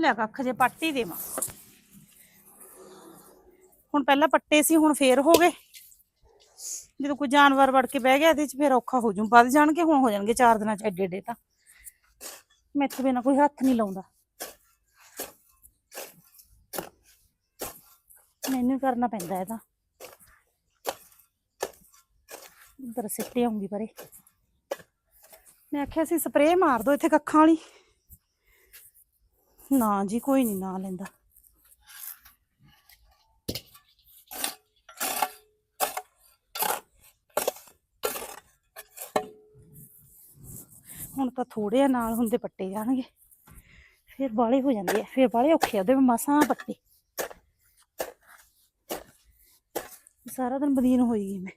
ਲੈ ਕੱਖ ਜੇ ਪੱਟ ਹੀ ਦੇਵਾਂ। ਹੁਣ ਪਹਿਲਾਂ ਪੱਟੇ ਸੀ, ਹੁਣ ਫੇਰ ਹੋ ਗਏ। ਜਦੋਂ ਕੋਈ ਜਾਨਵਰ ਵੜ ਕੇ ਬਹਿ ਗਿਆ, ਇਹਦੇ ਚ ਫੇਰ ਔਖਾ ਹੋ ਜੂ ਵੱਧ ਜਾਣਗੇ, ਹੁਣ ਹੋ ਜਾਣਗੇ ਚਾਰ ਦਿਨਾਂ ਚ ਐਡੇ ਐਡੇ ਤਾਂ ਮੈਥੋਂ ਬਿਨਾ ਕੋਈ ਹੱਥ ਨਹੀਂ ਲਾਉਂਦਾ। ਮੈਨੂੰ ਕਰਨਾ ਪੈਂਦਾ ਇਹਦਾ। ਇੱਧਰ ਸਿੱਟੇ ਆਉਂਗੀ ਪਰੇ। ਮੈਂ ਆਖਿਆ ਸੀ, ਸਪਰੇਅ ਮਾਰ ਦੋ ਇੱਥੇ ਕੱਖਾਂ ਵਾਲੀ। ਨਾ ਜੀ, ਕੋਈ ਨਹੀਂ ਨਾ ਲੈਂਦਾ। ਹੁਣ ਤਾਂ ਥੋੜੇ ਆ, ਨਾਲ ਹੁੰਦੇ ਪੱਟੇ ਜਾਣਗੇ। ਫਿਰ ਬਾਲੇ ਹੋ ਜਾਂਦੇ ਆ, ਫਿਰ ਬਾਲੇ ਔਖੇ ਆ, ਉਹਦੇ ਵੀ ਮਸਾਂ ਪੱਟੇ। ਸਾਰਾ ਦਿਨ ਬਦੀਨ ਹੋਈ ਗਈ ਮੈਂ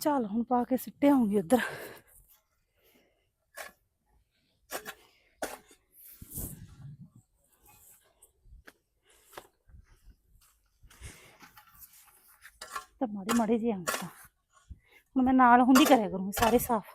ਚੱਲ ਹੁਣ ਪਾ ਕੇ ਸਿੱਟੇ ਆਉਂਗੀ ਉਧਰ। ਤਾਂ ਮਾੜੇ ਮਾੜੇ ਜਿਹੇ ਅੰਗ ਤਾਂ। ਹੁਣ ਮੈਂ ਨਾਲ ਹੁੰਦੀ ਕਰਿਆ ਕਰੂੰਗੀ, ਸਾਰੇ ਸਾਫ਼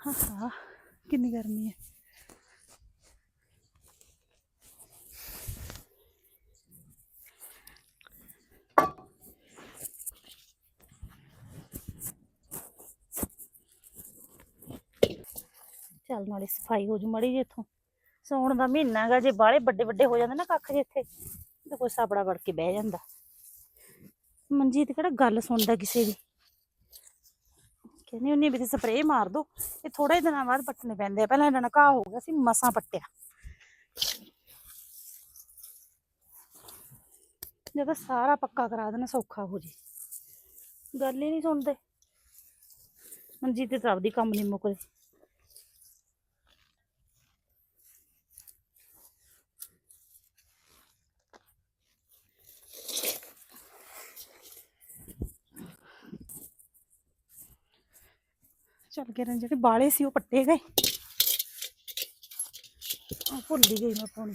ਹਾਂ ਹਾਂ ਕਿੰਨੀ ਗਰਮੀ ਹੈ? ਚੱਲ ਨਾਲੇ ਸਫ਼ਾਈ ਹੋ ਜੂ ਮੜੀ ਜੇ ਇੱਥੋਂ। ਸੌਣ ਦਾ ਮਹੀਨਾ ਹੈਗਾ, ਜੇ ਬਾਹਲੇ ਵੱਡੇ ਵੱਡੇ ਹੋ ਜਾਂਦੇ ਨਾ ਕੱਖ ਜੇ ਇੱਥੇ, ਤੇ ਕੋਈ ਸਾਬੜਾ ਵੜ ਕੇ ਬਹਿ ਜਾਂਦਾ। ਮਨਜੀਤ ਕਿਹੜਾ ਗੱਲ ਸੁਣਦਾ ਕਿਸੇ ਦੀ? ਕਹਿੰਦੀ ਉਹਨੇ ਵੀ ਤੇ ਸਪਰੇਅ ਮਾਰ ਦੋ। ਇਹ ਥੋੜੇ ਦਿਨਾਂ ਬਾਅਦ ਪੱਟਣੇ ਪੈਂਦੇ ਆ। ਪਹਿਲਾਂ ਇਹਨਾਂ ਦਾ ਘਾਹ ਹੋ ਗਿਆ ਸੀ, ਮਸਾਂ ਪੱਟਿਆ। ਜਦੋਂ ਸਾਰਾ ਪੱਕਾ ਕਰਾ ਦੇਣਾ, ਸੌਖਾ ਹੋ ਜੇ। ਗੱਲ ਹੀ ਨਹੀਂ ਸੁਣਦੇ। ਮਨਜੀਤ ਤੇ ਤਾਂ ਆਪਦੀ ਕੰਮ ਨਹੀਂ ਮੁੱਕਦੇ। ਚੱਲ ਗਏ ਰਨ ਜਿਹੜੇ ਬਾਲੇ ਸੀ ਉਹ ਪੱਟੇ ਗਏ। ਆ ਭੁੱਲ ਹੀ ਗਈ ਮੈਂ ਪਾਉਣੀ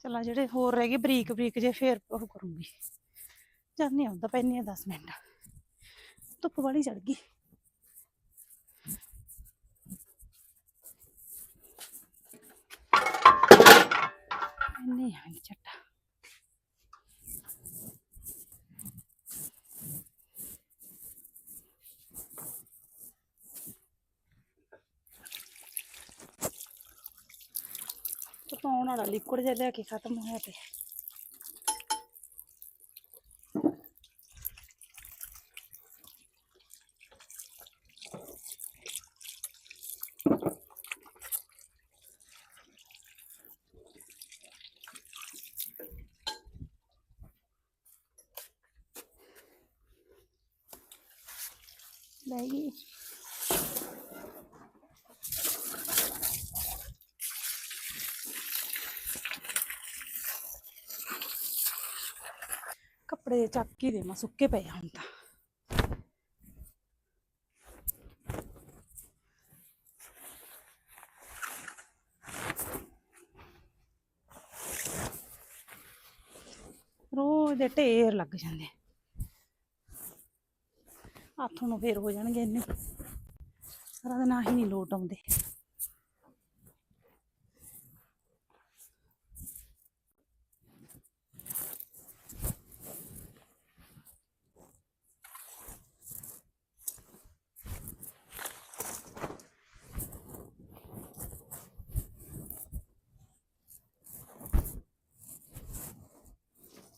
ਚਲਾ ਜਿਹੜੇ ਹੋਰ ਰਹਿ ਗਏ, ਬਰੀਕ ਬਰੀਕ ਜੇ ਫੇਰ ਉਹ ਕਰੂੰਗੀ। ਜਦ ਨਹੀਂ ਆਉਂਦਾ ਪੈਣੀ 10 ਮਿੰਟ। ਧੁੱਪ ਵਾਲੀ ਚੜ ਗਈ। ਨਹੀਂ ਆਈ ਚੱਟਾ ਪਕਾਉਣ ਵਾਲਾ ਲਿਕੁਇਡ ਜਿਹਾ ਲੈ ਕੇ ਖਤਮ ਹੋਇਆ ਪਿਆ ਲੈ ਗਈ ਕੱਪੜੇ ਚੱਕ ਹੀ ਦੇਵਾਂ ਸੁੱਕੇ ਪਏ ਹੁਣ ਤਾਂ। ਰੋਜ਼ ਦੇ ਢੇਰ ਲੱਗ ਜਾਂਦੇ ਹੱਥੋਂ ਨੂੰ ਫੇਰ ਹੋ ਜਾਣਗੇ ਇੰਨੇ। ਸਾਰਾ ਦਿਨ ਆਹੀ ਨਹੀਂ ਲੋਟ ਆਉਂਦੇ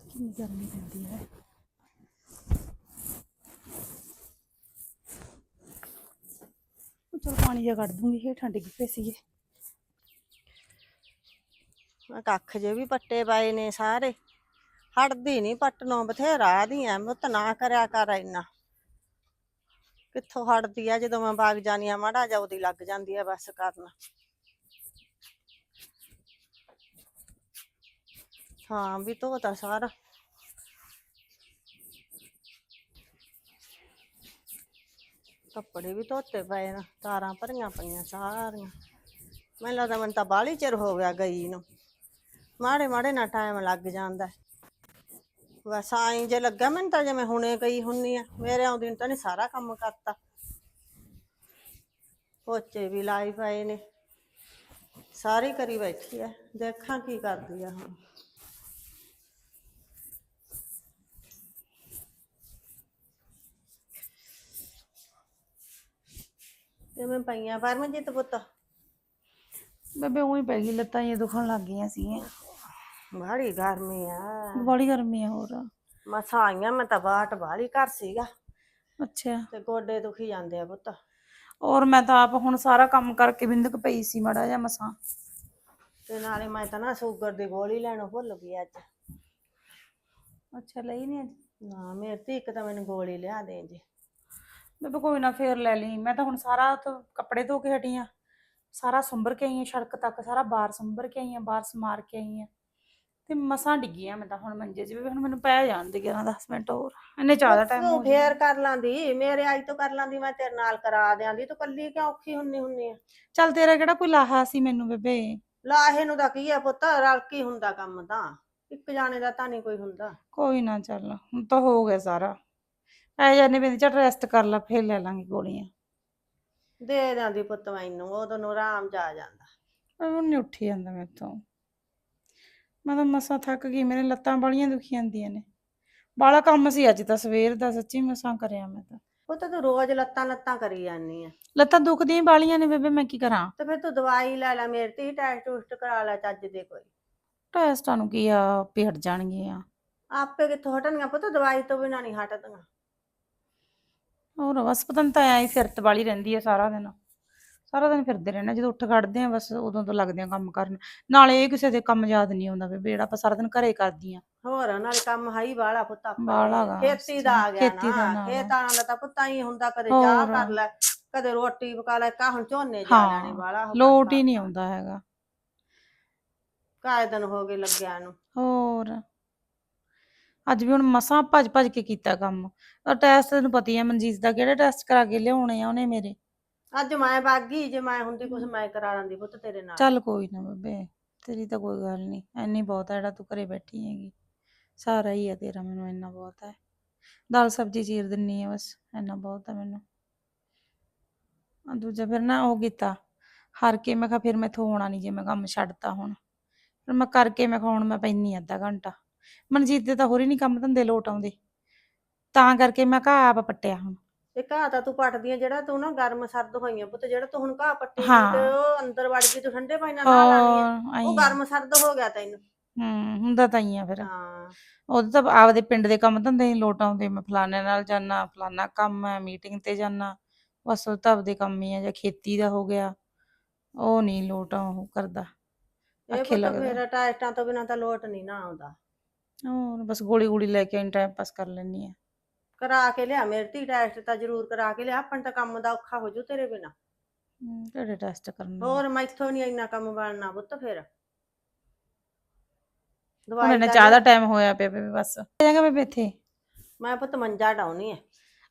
ਕਿੰਨੀ ਗਰਮੀ ਪੈਂਦੀ ਹੈ। ਚਲ ਪਾਣੀ ਜਿਹਾ ਕੱਢ ਦੂੰਗੀ ਹੇਠਾਂ ਡਿੱਗ ਪਏ ਸੀਗੇ। ਮੈਂ ਕੱਖ ਜੇ ਵੀ ਪੱਟੇ ਪਾਏ ਨੇ ਸਾਰੇ। ਹਟਦੀ ਨਹੀਂ ਪੱਟਣੋਂ, ਬਥੇਰਾ ਦੀ ਐ ਮੁੱਤ ਨਾ ਕਰਿਆ ਕਰ ਇੰਨਾ। ਕਿੱਥੋਂ ਹਟਦੀ ਆ, ਜਦੋਂ ਮੈਂ ਬਾਗ ਜਾਨੀ ਆ, ਮਾੜਾ ਜਾ ਉਹਦੀ ਲੱਗ ਜਾਂਦੀ ਆ ਬਸ ਕਰਨ। ਹਾਂ, ਵੀ ਧੋਤਾ ਸਾਰਾ। ਕੱਪੜੇ ਵੀ ਧੋਤੇ ਪਏ ਨੇ, ਤਾਰਾਂ ਭਰੀਆਂ ਪਈਆਂ ਸਾਰੀਆਂ। ਮੈਨੂੰ ਲੱਗਦਾ ਮੈਨੂੰ ਤਾਂ ਬਾਹਲੀ ਚਿਰ ਹੋ ਗਿਆ ਗਈ ਨੂੰ। ਮਾੜੇ ਮਾੜੇ ਨਾਲ ਟਾਈਮ ਲੱਗ ਜਾਂਦਾ। ਹੈ। ਬਸ ਆਈ ਜੇ ਲੱਗਾ ਮੈਨੂੰ ਤਾਂ ਜਿਵੇਂ ਹੁਣੇ ਗਈ ਹੁੰਨੀ ਆ, ਮੇਰੇ ਆਉਂਦੀ ਨੂੰ ਤਾਂ ਨਹੀਂ ਸਾਰਾ ਕੰਮ ਕਰਤਾ। ਪੋਚੇ ਵੀ ਲਾਈ ਪਏ ਨੇ। ਸਾਰੀ ਕਰੀ ਬੈਠੀ ਆ, ਦੇਖਾਂ ਕੀ ਕਰਦੀ ਆ ਹੁਣ। ਤੇ ਮੈਂ ਪਈਆਂ ਪਰਮਜੀਤ ਪੁੱਤ। ਬੇਬੇ ਉਹੀ ਪੈ ਗਈ ਲੱਤਾਂ ਇਹ ਦੁਖਣ ਲੱਗ ਗਈਆਂ ਸੀਗੀਆਂ। ਬਾਹਲੀ ਗਰਮੀ ਆ। ਬੜੀ ਗਰਮੀ ਆ ਹੋਰ। ਮਸਾਂ ਆਈਆਂ ਮੈਂ ਤਾਂ ਬਾਟ ਬਾਹਲੀ ਘਰ ਸੀਗਾ। ਅੱਛਾ। ਤੇ ਗੋਡੇ ਦੁਖੀ ਜਾਂਦੇ ਆ ਪੁੱਤ। ਔਰ ਮੈਂ ਤਾਂ ਆਪ ਹੁਣ ਸਾਰਾ ਕੰਮ ਕਰਕੇ ਬਿੰਦਕ ਪਈ ਸੀ ਮੜਾ ਜਾਂ ਮਸਾਂ। ਤੇ ਨਾਲੇ ਮੈਂ ਤਾਂ ਨਾ ਸ਼ੂਗਰ ਦੀ ਗੋਲੀ ਲੈਣੋਂ ਭੁੱਲ ਗਈ ਅੱਜ। ਅੱਛਾ ਲਈ ਨਹੀਂ ਅੱਜ? ਨਾ ਮੇਰੇ ਤੇ ਇੱਕ ਤਾਂ ਮੈਨੂੰ ਗੋਲੀ ਲਿਆ ਦੇ ਜੀ। ਬੇਬੇ ਕੋਈ ਨਾ ਫੇਰ ਲੈ ਲਈ। ਮੈਂ ਤਾਂ ਹੁਣ ਸਾਰਾ ਕੱਪੜੇ ਧੋ ਕੇ ਹਟੀ ਆਂ। ਸਾਰਾ ਸੰਭਰ ਕੇ ਆਈ ਆਂ ਸੜਕ ਤੱਕ ਸਾਰਾ ਬਾਹਰ ਸੰਭਰ ਕੇ ਆਈ ਆਂ ਬਾਹਰ ਸਮਾਰ ਕੇ ਆਈ ਆਂ। ਤੇ ਮਸਾਂ ਡਿੱਗੀ ਆਂ ਮੈਂ ਤਾਂ ਹੁਣ ਮੰਜੇ 'ਚ ਵੀ। ਹੁਣ ਮੈਨੂੰ ਪੈ ਜਾਣ ਦੇ 11 10 ਮਿੰਟ ਹੋਰ। ਇੰਨੇ ਜ਼ਿਆਦਾ ਟਾਈਮ ਹੋ ਤੂੰ ਫੇਰ ਕਰ ਲਾਂਦੀ। ਮੇਰੇ ਆਈ ਤੋਂ ਕਰ ਲਾਂਦੀ ਮੈਂ ਤੇਰੇ ਨਾਲ ਕਰਾ ਦਿਆਂਦੀ। ਤੂੰ ਕੱਲੀ ਕਿਉਂ ਔਖੀ ਹੁੰਨੀ ਹੁੰਨੀ ਆ? ਚੱਲ ਤੇਰਾ ਕਿਹੜਾ ਕੋਈ ਲਾਹਾ ਸੀ ਮੈਨੂੰ ਬੇਬੇ? ਲਾਹੇ ਨੂੰ ਤਾਂ ਕੀ ਆ ਪੁੱਤ? ਰਲ ਕੇ ਹੀ ਹੁੰਦਾ ਕੰਮ ਤਾਂ। ਇੱਕ ਜਾਣੇ ਦਾ ਤਾਂ ਨਹੀਂ ਕੋਈ ਹੁੰਦਾ। ਕੋਈ ਨਾ ਚੱਲ। ਹੁਣ ਤਾਂ ਹੋ ਗਿਆ ਸਾਰਾ। ਪੈ ਜਾਨੇ ਬਿੰਦ ਝਟ ਰੈਸਟ ਕਰ ਲਾ ਫੇਰ ਲੈ ਲਾਂਗੇ ਗੋਲੀਆਂ। ਦੇ ਦਿਆਂਦੀ ਪੁੱਤ ਮੈਨੂੰ ਉਦੋਂ ਨੂੰ ਆਰਾਮ ਜਾ ਜਾਂਦਾ। ਹੁਣ ਨਹੀਂ ਉੱਠੀ ਜਾਂਦਾ ਮੇਰੇ ਤੋਂ ਮੈਂ ਤਾਂ ਮਸਾਂ ਥੱਕ ਗਈ ਮੇਰੇ ਲੱਤਾਂ ਬਾਲੀਆਂ ਦੁਖੀ ਜਾਂਦੀਆਂ ਨੇ। ਬਾਲਾ ਕੰਮ ਸੀ ਅੱਜ ਤਾਂ ਸਵੇਰ ਦਾ ਸੱਚੀ ਮਸਾਂ ਕਰਿਆ ਮੈਂ ਤਾਂ। ਪੁੱਤ ਤੂੰ ਰੋਜ਼ ਲੱਤਾਂ ਲੱਤਾਂ ਕਰੀ ਜਾਂਦੀ ਆ। ਲੱਤਾਂ ਦੁਖਦੀਆਂ ਬਾਲੀਆਂ ਨੇ ਬੇਬੇ ਮੈਂ ਕੀ ਕਰਾਂ? ਤੇ ਫਿਰ ਤੂੰ ਦਵਾਈ ਲੈ ਲੈ ਮੇਰੇ ਤੇ ਟੈਸਟ ਟੂਸਟ ਕਰਾ ਲੈ ਚੱਜ ਦੇ ਕੋਈ। ਟੈਸਟਾਂ ਨੂੰ ਕੀ ਆ ਆਪੇ ਹਟ ਜਾਣਗੀਆਂ। ਆਪੇ ਕਿੱਥੋਂ ਹਟਣਗੀਆਂ ਪੁੱਤ ਦਵਾਈ ਤੋਂ ਬਿਨਾਂ ਨਹੀਂ ਹਟਦੀਆਂ। ਹੋਰ ਬਸ ਪਤਾ ਨਹੀਂ ਤਾਂ ਐਂ ਫਿਰਤ ਵਾਲੀ ਰਹਿੰਦੀ ਆ ਸਾਰਾ ਦਿਨ। ਸਾਰਾ ਦਿਨ ਫਿਰਦੇ ਰਹਿਣਾ ਜਦੋਂ ਉੱਠ ਖੜਦੇ ਆ ਬਸ ਉਦੋਂ ਤੋਂ ਲੱਗਦੇ ਆ ਕੰਮ ਕਰਨ। ਨਾਲੇ ਇਹ ਕਿਸੇ ਦੇ ਕੰਮ ਯਾਦ ਨਹੀਂ ਆਉਂਦਾ ਬੇਬੇ ਜਿਹੜਾ ਆਪਾਂ ਸਾਰਾ ਦਿਨ ਘਰੇ ਕਰਦੀ ਆ। ਹੋਰ ਨਾਲੇ ਕੰਮ ਹਾਈ ਵਾਲਾ ਪੁੱਤ ਗਾ, ਖੇਤੀ ਦਾ ਆ ਗਿਆ ਖੇਤੀ ਦਾ ਨਾ ਨਾਲ। ਖੇਤਾਂ ਦਾ ਤਾਂ ਪੁੱਤਾਂ ਹੀ ਹੁੰਦਾ ਕਦੇ ਚਾਹ ਹੋਰ। ਕਰ ਲੈ ਕਦੇ ਰੋਟੀ ਪਕਾ ਲੈ ਕਾ ਹੁਣ ਝੋਨੇ ਜਾ ਹਾਂ, ਲੈਣੇ ਵਾਲਾ ਲੋਟ ਹੀ ਨਹੀਂ ਆਉਂਦਾ ਹੈਗਾ। ਕਾਏ ਦਿਨ ਹੋ ਗਏ ਲੱਗਿਆ ਨੂੰ। ਹੋਰ। ਅੱਜ ਵੀ ਹੁਣ ਮਸਾਂ ਭੱਜ ਭੱਜ ਕੇ ਕੀਤਾ ਕੰਮ। ਟੈਸਟ ਤੈਨੂੰ ਪਤਾ ਹੀ ਆ ਮਨਜੀਤ ਦਾ ਕਿਹੜੇ ਟੈਸਟ ਕਰਾ ਕੇ ਲਿਆਉਣੇ ਆ ਉਹਨੇ ਮੇਰੇ। ਅੱਜ ਮੈਂ ਬਾਗੀ ਜੇ ਮੈਂ ਹੁੰਦੀ ਕੁਛ ਮੈਂ ਕਰਾ ਲੈਂਦੀ ਪੁੱਤ ਤੇਰੇ ਨਾਲ। ਚੱਲ ਕੋਈ ਨਾ ਬੇਬੇ ਤੇਰੀ ਤਾਂ ਕੋਈ ਗੱਲ ਨਹੀਂ ਐਨੀ ਬਹੁਤ ਆ ਜਿਹੜਾ ਤੂੰ ਘਰੇ ਬੈਠੀ ਹੈਗੀ। ਸਾਰਾ ਹੀ ਆ ਤੇਰਾ ਮੈਨੂੰ ਇੰਨਾ ਬਹੁਤ ਹੈ ਦਾਲ ਸਬਜ਼ੀ ਚੀਰ ਦਿੰਨੀ ਆ ਬਸ ਇੰਨਾ ਬਹੁਤ ਆ ਮੈਨੂੰ। ਆ ਦੂਜਾ ਫਿਰ ਨਾ ਉਹ ਕੀਤਾ ਹਾਰ ਕੇ ਮੈਂ ਕਿਹਾ ਫਿਰ ਮੈਥੋਂ ਹੋਣਾ ਨਹੀਂ ਜੇ ਮੈਂ ਕੰਮ ਛੱਡਤਾ ਹੁਣ। ਫਿਰ ਮੈਂ ਕਰਕੇ ਮੈਂ ਕਿਹਾ ਹੁਣ ਮੈਂ ਪੈਣੀ ਅੱਧਾ ਘੰਟਾ। ਮਨਜੀਤ ਦੇ ਤਾਂ ਹੋਰ ਹੀ ਨਹੀਂ ਕੰਮ ਧੰਦੇ ਲੋਟ ਆਉਂਦੇ। ਤਾਂ ਕਰਕੇ ਮੈਂ ਕਿਹਾ ਆਪ ਪੱਟਿਆ ਹੁਣ। ਤੇ ਘਾਹ ਤਾਂ ਤੂੰ ਪੱਟਦੀ ਆ ਜਿਹੜਾ ਤੂੰ ਨਾ ਗਰਮ ਸਰਦ ਹੋਈਆਂ ਪੁੱਤ ਜਿਹੜਾ ਤੂੰ ਹੁਣ ਘਾਹ ਪੱਟੀ ਸੀ ਹਾਂ। ਤੇ ਉਹ ਅੰਦਰ ਵੜ ਗਈ ਤੂੰ ਠੰਡੇ ਪਾਣੀ ਨਾਲ ਨਹਾ ਲਾਣੀ ਆ। ਹੋਰ ਆਈਂ। ਉਹ। ਗਰਮ ਸਰਦ ਹੋ ਗਿਆ ਤੈਨੂੰ। ਹੂੰ ਹੁੰਦਾ ਤਾਂ ਹੀ ਆ ਫਿਰ। ਹਾਂ। ਉਹਦੇ ਤਾਂ ਆਪਦੇ ਪਿੰਡ ਦੇ ਕੰਮ ਧੰਦੇ ਨਹੀਂ ਲੋਟ ਆਉਂਦੇ। ਮੈਂ ਫਲਾਣੇ ਨਾਲ ਜਾਣਾ ਫਲਾਣਾ ਕੰਮ ਹੈ ਮੀਟਿੰਗ ਤੇ ਜਾਣਾ ਬਸ ਉਹ ਤਾਂ ਆਪਦੇ ਕੰਮ ਹੀ ਆ ਜਾਂ ਖੇਤੀ ਦਾ ਹੋ ਗਿਆ। ਉਹ ਨਹੀਂ ਲੋਟ ਉਹ ਕਰਦਾ। ਇਹ ਪੁੱਤ ਲੱਗਦਾ। ਮੇਰਾ ਟਾਇਸਟਾਂ ਤੋਂ ਬਿਨਾਂ ਤਾਂ ਲੋਟ ਨਹੀਂ ਨਾ ਆਉਂਦਾ। ਹੋਰ ਬਸ ਗੋਲੀ ਗੋਲੀ ਲੈ ਕੇ ਟਾਈਮ ਪਾਸ ਕਰ ਲੈਣੀ ਆ ਕਰਾ ਕੇ ਲਿਆ ਮੇਰੇ ਧੀ ਟੈਸਟ ਤਾਂ ਜ਼ਰੂਰ ਕਰਾ ਕੇ ਲਿਆ ਆਪਾਂ ਨੂੰ ਤਾਂ ਕੰਮ ਦਾ ਔਖਾ ਹੋ ਜੂ ਤੇਰੇ ਬਿਨਾ। ਕਿਹੜੇ ਟੈਸਟ ਕਰਨੇ ਆ? ਹੋਰ ਮੈਥੋਂ ਨਹੀਂ ਇੰਨਾ ਕੰਮ ਬਣਨਾ ਪੁੱਤ ਫਿਰ। ਹੁਣ ਦਵਾਈ ਇਹਨੇ ਚਾਹ ਦਾ। ਟਾਈਮ ਹੋਇਆ ਪਿਆ ਬੇਬੇ ਬਸ। ਜਾਗਾ ਬੇਬੇ ਇੱਥੇ? ਮੈਂ ਪੁੱਤ ਮੰਜਾ ਡਾਉਣੀ ਐ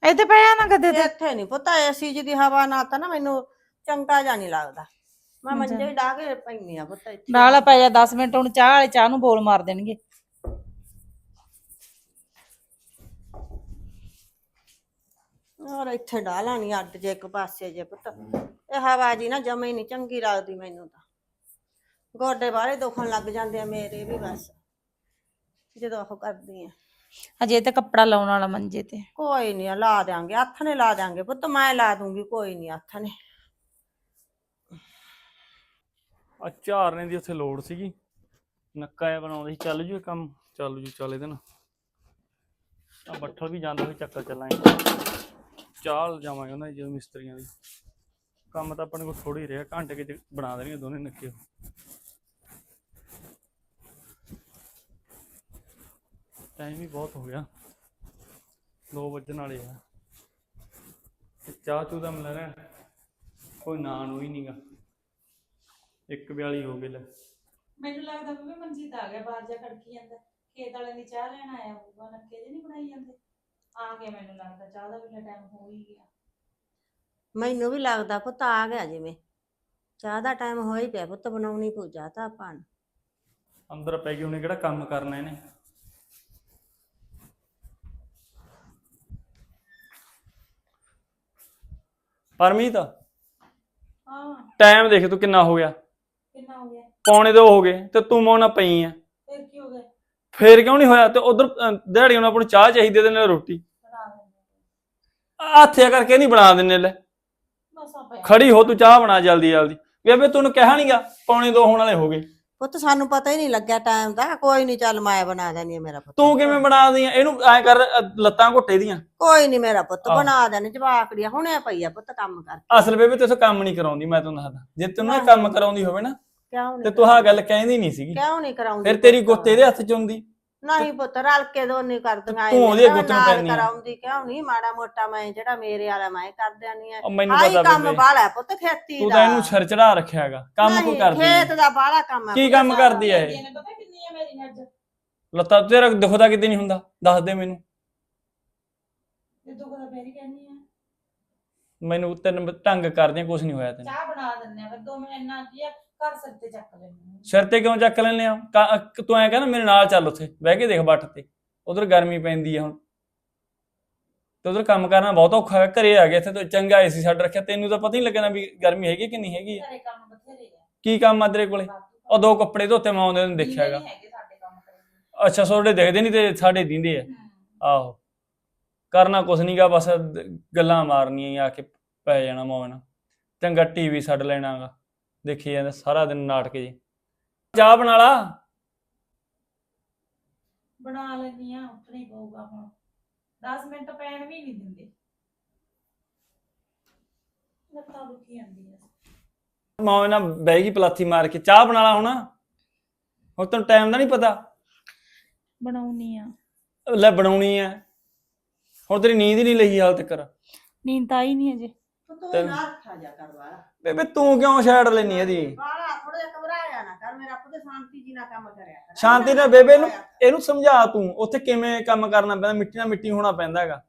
ਇੱਥੇ ਪਿਆ ਨਾ ਕਦੇ ਤੇ? ਇੱਥੇ ਨਹੀਂ ਪੁੱਤ ਏਸੀ ਜੀ ਦੀ ਹਵਾ ਨਾਲ ਤਾਂ ਨਾ ਮੈਨੂੰ ਚੰਗਾ ਜਾ ਨਹੀਂ ਲੱਗਦਾ। ਮੈਂ ਮੰਜੇ ਹੀ ਡਾ ਕੇ ਪੈਣੀ ਆ ਪੁੱਤ ਇੱਥੇ। ਡਾਲਾ ਪੈ ਜਾ 10 ਮਿੰਟ ਹੁਣ ਚਾਹ ਵਾਲੇ ਚਾਹ ਨੂੰ ਬੋਲ ਮਾਰ ਦੇਣਗੇ। ਹੋਰ ਇੱਥੇ ਡਾਲਾ ਨਹੀਂ ਅੱਡ ਜੇ ਇੱਕ ਪਾਸੇ ਜੇ ਪੁੱਤ। ਇਹ ਹਵਾ ਜੀ ਨਾ ਜਮੇ ਨਹੀਂ ਚੰਗੀ ਲੱਗਦੀ ਮੈਨੂੰ ਤਾਂ। ਗੋਡੇ ਬਾਹਲੇ ਦੁਖਣ ਲੱਗ ਜਾਂਦੇ ਆ ਮੇਰੇ ਵੀ ਬਸ। ਜਦੋਂ ਉਹ ਕਰਦੀ ਆ। ਅਜੇ ਤਾਂ ਕੱਪੜਾ ਲਾਉਣ ਵਾਲਾ ਮੰਜੇ ਤੇ। ਕੋਈ ਨਹੀਂ ਲਾ ਦਿਆਂਗੇ ਹੱਥ ਨੇ ਲਾ ਦਿਆਂਗੇ ਪੁੱਤ ਮੈਂ ਲਾ ਦੂੰਗੀ ਕੋਈ ਨਹੀਂ ਹੱਥ ਨੇ। ਆ ਝਾਰਨੇ ਦੀ ਉੱਥੇ ਲੋੜ ਸੀਗੀ। ਨੱਕਾ ਜਿਹਾ ਬਣਾਉਂਦੇ ਸੀ ਚੱਲ ਜੂ ਇਹ ਕੰਮ ਚੱਲ ਜੂ ਚੱਲ ਇਹਦੇ ਨਾਲ। ਆ ਬੱਠਲ ਵੀ ਜਾਂਦਾ ਸੀ ਚੱਕਰ ਚੱਲਾਂਗੇ। ਚਾਲ ਜਾਵਾਂਗੇ ਉਹਨਾਂ ਦੀ ਜਦੋਂ ਮਿਸਤਰੀਆਂ ਦੀ। ਕੰਮ ਤਾਂ ਆਪਣੇ ਕੋਲ ਥੋੜੀ ਰਿਹਾ, ਘੰਟੇ ਕਿ ਬਣਾ ਦੇਣਗੇ ਦੋਨੇ ਨੱਕੇ। ਟਾਈਮ ਵੀ ਬਹੁਤ ਹੋ ਗਿਆ। 2 ਵਜਣ ਵਾਲੇ ਆ। ਚਾਹ ਚੂ ਦਾ ਮਿਲ ਰਿਹਾ ਕੋਈ ਨਾਂ ਨੂੰ ਹੀ ਨਹੀਂਗਾ 1:42 ਹੋ ਗਏ ਲੈ। ਮੈਨੂੰ ਲੱਗਦਾ ਵੀ ਮਨਜੀਤ ਆ ਗਿਆ, ਬਾਹਰ ਜਾ ਖੜਕੀ ਜਾਂਦਾ। ਖੇਤ ਵਾਲਿਆਂ ਦੀ ਚਾਹ ਲੈਣ ਆਇਆ ਹੋਊਗਾ, ਨੱਕੇ ਜੇ ਨਹੀਂ ਬਣਾਈ ਜਾਂਦੇ। ਆ ਮੈਨੂੰ ਲੱਗਦਾ ਚਾਹ ਦਾ ਵੀ ਟਾਈਮ ਹੋ ਹੀ ਗਿਆ। ਮੈਨੂੰ ਵੀ ਲੱਗਦਾ ਪੁੱਤ ਆ ਗਿਆ ਜਿਵੇਂ। ਚਾਹ ਦਾ ਟਾਈਮ ਹੋ ਹੀ ਪਿਆ ਪੁੱਤ ਬਣਾਉਣੀ ਪੂਜਾ ਤਾਂ ਆਪਾਂ ਨੂੰ। ਅੰਦਰ ਪੈ ਗਏ ਉਹਨੇ ਕਿਹੜਾ ਕੰਮ ਕਰਨਾ ਇਹਨੇ? ਪਰਮੀਤ ਹਾਂ। ਟਾਈਮ ਦੇਖ ਤੂੰ ਕਿੰਨਾ ਹੋ ਗਿਆ। ਕਿੰਨਾ ਹੋ ਗਿਆ? ਪੌਣੇ ਦੋ ਹੋ ਗਏ ਤੇ ਤੂੰ ਮੌਨਾ ਪਈ ਆ। ਫੇਰ ਕਿਉਂ ਨਹੀਂ ਹੋਇਆ ਤੇ ਉਧਰ ਦਿਹਾੜੀ ਉਹਨਾਂ ਆਪਾਂ ਨੂੰ ਚਾਹ ਚਾਹੀਦੀ ਤੇ ਨਾਲ ਰੋਟੀ। ਹੱਥਿਆ ਕਰਕੇ ਨਹੀਂ ਬਣਾ ਦਿੰਨੇ ਲੈ। ਖੜੀ ਹੋ ਤੂੰ ਚਾਹ ਬਣਾ ਜਲਦੀ ਜਲਦੀ। ਬੇਬੇ ਤੈਨੂੰ ਕਿਹਾ ਨਹੀਂਗਾ ਪੌਣੇ ਦੋ ਹੋਣ ਵਾਲੇ ਹੋ ਗਏ। ਪੁੱਤ ਸਾਨੂੰ ਪਤਾ ਹੀ ਨਹੀਂ ਲੱਗਿਆ ਟਾਈਮ ਦਾ ਕੋਈ ਨਹੀਂ ਚੱਲ ਮੈਂ ਬਣਾ ਦੇਣੀ ਮੇਰਾ ਪੁੱਤ। ਤੂੰ ਕਿਵੇਂ ਬਣਾ ਦੀਆਂ ਇਹਨੂੰ ਐ ਕਰ ਲੱਤਾਂ ਘੁੱਟੇ ਦੀਆਂ। ਕੋਈ ਨਹੀਂ ਮੇਰਾ ਪੁੱਤ। ਬਣਾ ਦੇਣੀ ਜਵਾਕੜੀਆ ਹੁਣੇ ਪਈ ਆ ਪੁੱਤ ਕੰਮ ਕਰ ਅਸਲ ਬੇਬੇ ਤੇਥੋਂ ਕੰਮ ਨਹੀਂ ਕਰਾਉਂਦੀ ਮੈਂ ਤੈਨੂੰ ਦੱਸਦਾ। ਜੇ ਤੈਨੂੰ ਇਹ ਕੰਮ ਕਰਾਉਂਦੀ ਹੋਵੇ ਨਾ ਕਿਉਂ ਤੇ ਨਹੀਂ ਤੂੰ ਆਹ ਗੱਲ ਕਹਿੰਦੀ ਨਹੀਂ ਸੀਗੀ। ਕਿਉਂ ਨਹੀਂ ਕਰਾਉਂਦੀ ਫਿਰ ਤੇਰੀ? ਗੁੱਤ ਇਹਦੇ ਹੱਥ ਚ ਹੁੰਦੀ। ਨਹੀਂ ਪੁੱਤ ਰਲ ਕੇ ਦੋਨੇ ਕਰਦੀਆਂ ਤੂੰ ਉਹਦੇ ਗੁੱਤ ਨੂੰ ਆ। ਕਰਾਉਂਦੀ ਕਿਉਂ ਨਹੀਂ? ਮਾੜਾ ਮੋਟਾ ਮੈਂ ਜਿਹੜਾ ਮੇਰੇ ਵਾਲਾ ਮੈਂ ਕਰ ਦਿਆਨੀ ਆ। ਉਹ ਮੈਨੂੰ ਆਹੀ ਪਤਾ ਕੰਮ ਬਾਹਲਾ ਪੁੱਤ ਖੇਤੀ ਤੂੰ ਦਾ। ਤਾਂ ਇਹਨੂੰ ਸਿਰ ਚੜਾ ਰੱਖਿਆ ਹੈਗਾ। ਕੰਮ ਕੋ ਨਹੀਂ, ਕਰਦੀ ਖੇਤ। ਦਾ ਬਾਹਲਾ ਕੰਮ ਹੈ ਕੀ ਕੰਮ। ਕਰਦੀ ਐ ਇਹ? ਇਹਨੇ ਪਤਾ ਕਿੰਨੀ ਆ ਮੇਰੀ ਅੱਜ ਲੱਤਾਂ ਤੇਰਾ ਦੁਖਦਾ ਕਿਤੇ ਨਹੀਂ ਹੁੰਦਾ? ਦੱਸ ਦੇ ਮੈਨੂੰ। ਪੈਰੀ ਕਹਿੰਦੀ ਆ। ਮੈਨੂੰ ਤੈਨੂੰ ਢੰਗ ਕਰਦਿਆਂ ਕੁਝ ਨਹੀਂ ਹੋਇਆ ਤੈਨੂੰ। ਚਾਹ ਬਣਾ ਦਿੰਨੇ ਆ ਫਿਰ ਦੋ ਮਿੰਟ ਇੰਨਾ ਕੀ ਆ? ਘਰ ਸਿਰ ਤੇ ਚੱਕ ਲੈਣੇ ਸਿਰ ਤੇ ਕਿਉਂ ਚੱਕ ਲੈਨੇ ਆ? ਕਾ- ਤੂੰ ਐ ਕਹਿੰਦਾ ਮੇਰੇ ਨਾਲ ਚੱਲ ਉੱਥੇ ਬਹਿ ਕੇ ਦੇਖ ਬੱਟ ਤੇ। ਉਧਰ ਗਰਮੀ ਪੈਂਦੀ ਆ ਹੁਣ। ਤੇ ਉਧਰ ਕੰਮ ਕਰਨਾ ਬਹੁਤ ਔਖਾ ਹੈ ਘਰੇ ਆ ਗਿਆ ਇੱਥੇ ਤਾਂ ਚੰਗਾ ਏਸੀ ਛੱਡ ਰੱਖਿਆ। ਤੈਨੂੰ ਤਾਂ ਪਤਾ ਹੀ ਲੱਗਣਾ ਵੀ ਗਰਮੀ ਹੈਗੀ ਕਿ ਨਹੀਂ ਹੈਗੀ ਘਰੇ ਕੰਮ ਬਥੇਰੇ ਆ। ਕੀ ਕੰਮ ਆ ਤੇਰੇ ਕੋਲੇ? ਬਾਕੀ ਉਹ ਦੋ ਕੱਪੜੇ ਧੋਤੇ ਮੈਂ ਆਉਂਦੇ ਨੂੰ ਦੇਖਿਆ ਹੈਗਾ। ਨਹੀਂ ਹੈਗੇ ਸਾਡੇ ਕੰਮ ਕਰਨ ਅੱਛਾ ਤੁਹਾਡੇ ਦਿਖਦੇ ਨਹੀਂ ਤੇ ਸਾਡੇ ਦਿੰਦੇ ਆ। ਆਹੋ। ਕਰਨਾ ਕੁਛ ਨਹੀਂਗਾ ਬਸ ਦ- ਗੱਲਾਂ ਮਾਰਨੀਆਂ ਆ ਕੇ ਪੈ ਜਾਣਾ ਮੌਨ ਚੰਗਾ ਟੀਵੀ ਛੱਡ ਲੈਣਾਗਾ। ਦੇਖੀ ਜਾਂਦਾ ਸਾਰਾ ਦਿਨ ਨਾਟਕ ਜੀ। ਚਾਹ ਬਣਾ ਲਾ। ਬਣਾ ਲੈਣੀ ਆ ਉੱਠਣਾ ਹੀ ਪਊਗਾ ਹੁਣ। 10 ਮਿੰਟ ਪੈਣ ਵੀ ਨਹੀਂ ਦਿੰਦੇ। ਲੱਤਾਂ ਦੁਖੀ ਜਾਂਦੀ ਆ ਮਾਂ ਨਾ ਬਹਿ ਗਈ ਪਲਾਥੀ ਮਾਰ ਕੇ। ਚਾਹ ਬਣਾ ਲਾ ਹੁਣ। ਹੁਣ ਤੈਨੂੰ ਟਾਈਮ ਦਾ ਨਹੀਂ ਪਤਾ। ਬਣਾਉਣੀ ਆ। ਲੈ ਬਣਾਉਣੀ ਐ ਹੁਣ ਤੇਰੀ ਨੀਂਦ ਹੀ ਨਹੀਂ ਲਈ ਹਾਲ ਤੱਕ ਨੀਂਦ ਆਈ ਨਹੀਂ ਅਜੇ। ਤੂੰ ਤੈਨੂੰ- ਨਾ ਰੱਖਿਆ ਜਾ ਕਰ ਵਾਲਾ ਬੇਬੇ ਤੂੰ ਕਿਉਂ ਛੇੜ ਲੈਣੀ ਇਹਦੀ? ਬਾਲਾ ਥੋੜਾ ਜਿਹਾ ਘਬਰਾਇਆ ਨਾ ਕਰ ਮੇਰਾ ਪੁੱਤ ਸ਼ਾਂਤੀ ਜੀ ਨਾਲ ਕੰਮ ਕਰਿਆ ਕਰ। ਸ਼ਾਂਤੀ ਨਾਲ ਬੇਬੇ ਨੂੰ ਇਹਨੂੰ ਸਮਝਾ ਤੂੰ ਉੱਥੇ ਕਿਵੇਂ ਕੰਮ ਕਰਨਾ ਪੈਂਦਾ ਮਿੱਟੀ ਨਾਲ ਮਿੱਟੀ ਹੋਣਾ ਪੈਂਦਾ ਹੈਗਾ।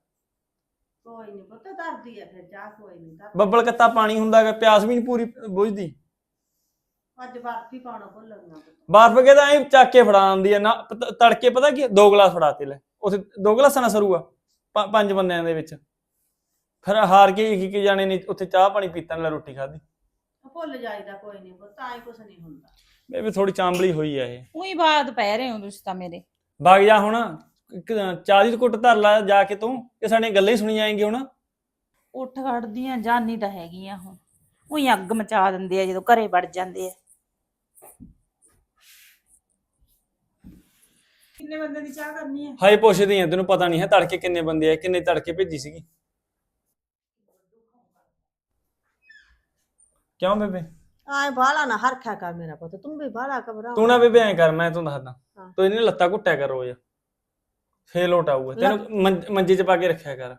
ਕੋਈ ਨਹੀਂ ਪੁੱਤ ਦਰਦੀ ਹੈ ਫਿਰ ਜਾ ਕੋਈ ਨਹੀਂ ਦਰ ਬੱਬਲ ਕੱਤਾ ਪਾਣੀ ਹੁੰਦਾ ਹੈਗਾ ਪਿਆਸ ਵੀ ਨਹੀਂ ਪੂਰੀ ਬੁਝਦੀ। ਅੱਜ ਬਰਫੀ ਪਾਉਣਾ ਭੁੱਲ ਬਰਫ ਕੇ ਤਾਂ ਐ ਚੱਕ ਕੇ ਫੜਾ ਆਉਂਦੀ ਹੈ ਨਾ ਪਤਾ- ਤੜਕੇ ਪਤਾ ਕੀ ਹੈ? ਦੋ ਗਲਾਸ ਫੜਾਤੇ ਲੈ ਉਥੇ ਦੋ ਗਲਾਸਾਂ ਨਾਲ ਸਰੂਗਾ ਪੰਜ ਬੰਦਿਆਂ ਦੇ ਵਿੱਚ। ਫਿਰ ਹਾਰ ਕੇ ਇੱਕ ਇੱਕ ਜਾਣੇ ਨੇ ਉੱਥੇ ਚਾਹ ਪਾਣੀ ਪੀਤਾ ਨਾਲ ਰੋਟੀ ਖਾਧੀ। ਭੁੱਲ ਜਾਈਦਾ ਕੋਈ ਨਹੀਂ ਪੁੱਤ ਆਈ ਕੁਛ ਨਹੀਂ ਹੁੰਦਾ। ਬੇਬੇ ਥੋੜੀ ਚਾਂਬਲੀ ਹੋਈ ਹੈ ਇਹ। ਉਹੀ ਬਾਤ ਪੈ ਰਹੇ ਹੋ ਤੁਸੀਂ ਤਾਂ ਮੇਰੇ। ਵਗ ਜਾ ਹੁਣ ਇੱਕ ਚਾਹ ਦੀ ਕੁੱਟ ਧਰ ਲੈ ਜਾ ਕੇ ਤੂੰ ਇਹ ਸਾਡੀਆਂ ਗੱਲਾਂ ਹੀ ਸੁਣੀ ਜਾਏਂਗੀ ਹੁਣ। ਉੱਠ ਖੜਦੀਆਂ ਜਾਨੀ ਤਾਂ ਹੈਗੀਆਂ ਹੁਣ। ਉਹੀ ਅੱਗ ਮਚਾ ਦਿੰਦੇ ਆ ਜਦੋਂ ਘਰੇ ਵੜ ਜਾਂਦੇ ਆ। ਕਿੰਨੇ ਬੰਦੇ ਦੀ ਚਾਹ ਕਰਨੀ ਆ? ਹਾਏ ਪੁੱਛਦੀ ਆ ਤੈਨੂੰ ਪਤਾ ਨਹੀਂ ਹੈ ਤੜਕੇ ਕਿੰਨੇ ਬੰਦੇ ਆ ਕਿੰਨੇ ਤੜਕੇ ਭੇਜੀ ਸੀਗੀ। ਕਿਉਂ ਬੇਬੇ? ਆਏ ਬਾਲਾ ਨਾ ਹਰਖਿਆ ਕਰ ਮੇਰਾ ਪੁੱਤ ਤੂੰ ਵੀ ਬਾਲਾ ਘਬਰਾ ਤੂੰ ਨਾ ਬੇਬੇ ਐਂ ਕਰ ਮੈਂ ਤੈਨੂੰ ਦੱਸਦਾ। ਹਾਂ। ਤੂੰ ਇਹਨੇ ਲੱਤਾਂ ਘੁੱਟਿਆ ਕਰ ਰੋਜ਼। ਫੇਰ ਲੋਟ ਆਊਗਾ। ਤੈਨੂੰ ਮੰਜ- ਮੰਜੇ 'ਚ ਪਾ ਕੇ ਰੱਖਿਆ ਕਰ।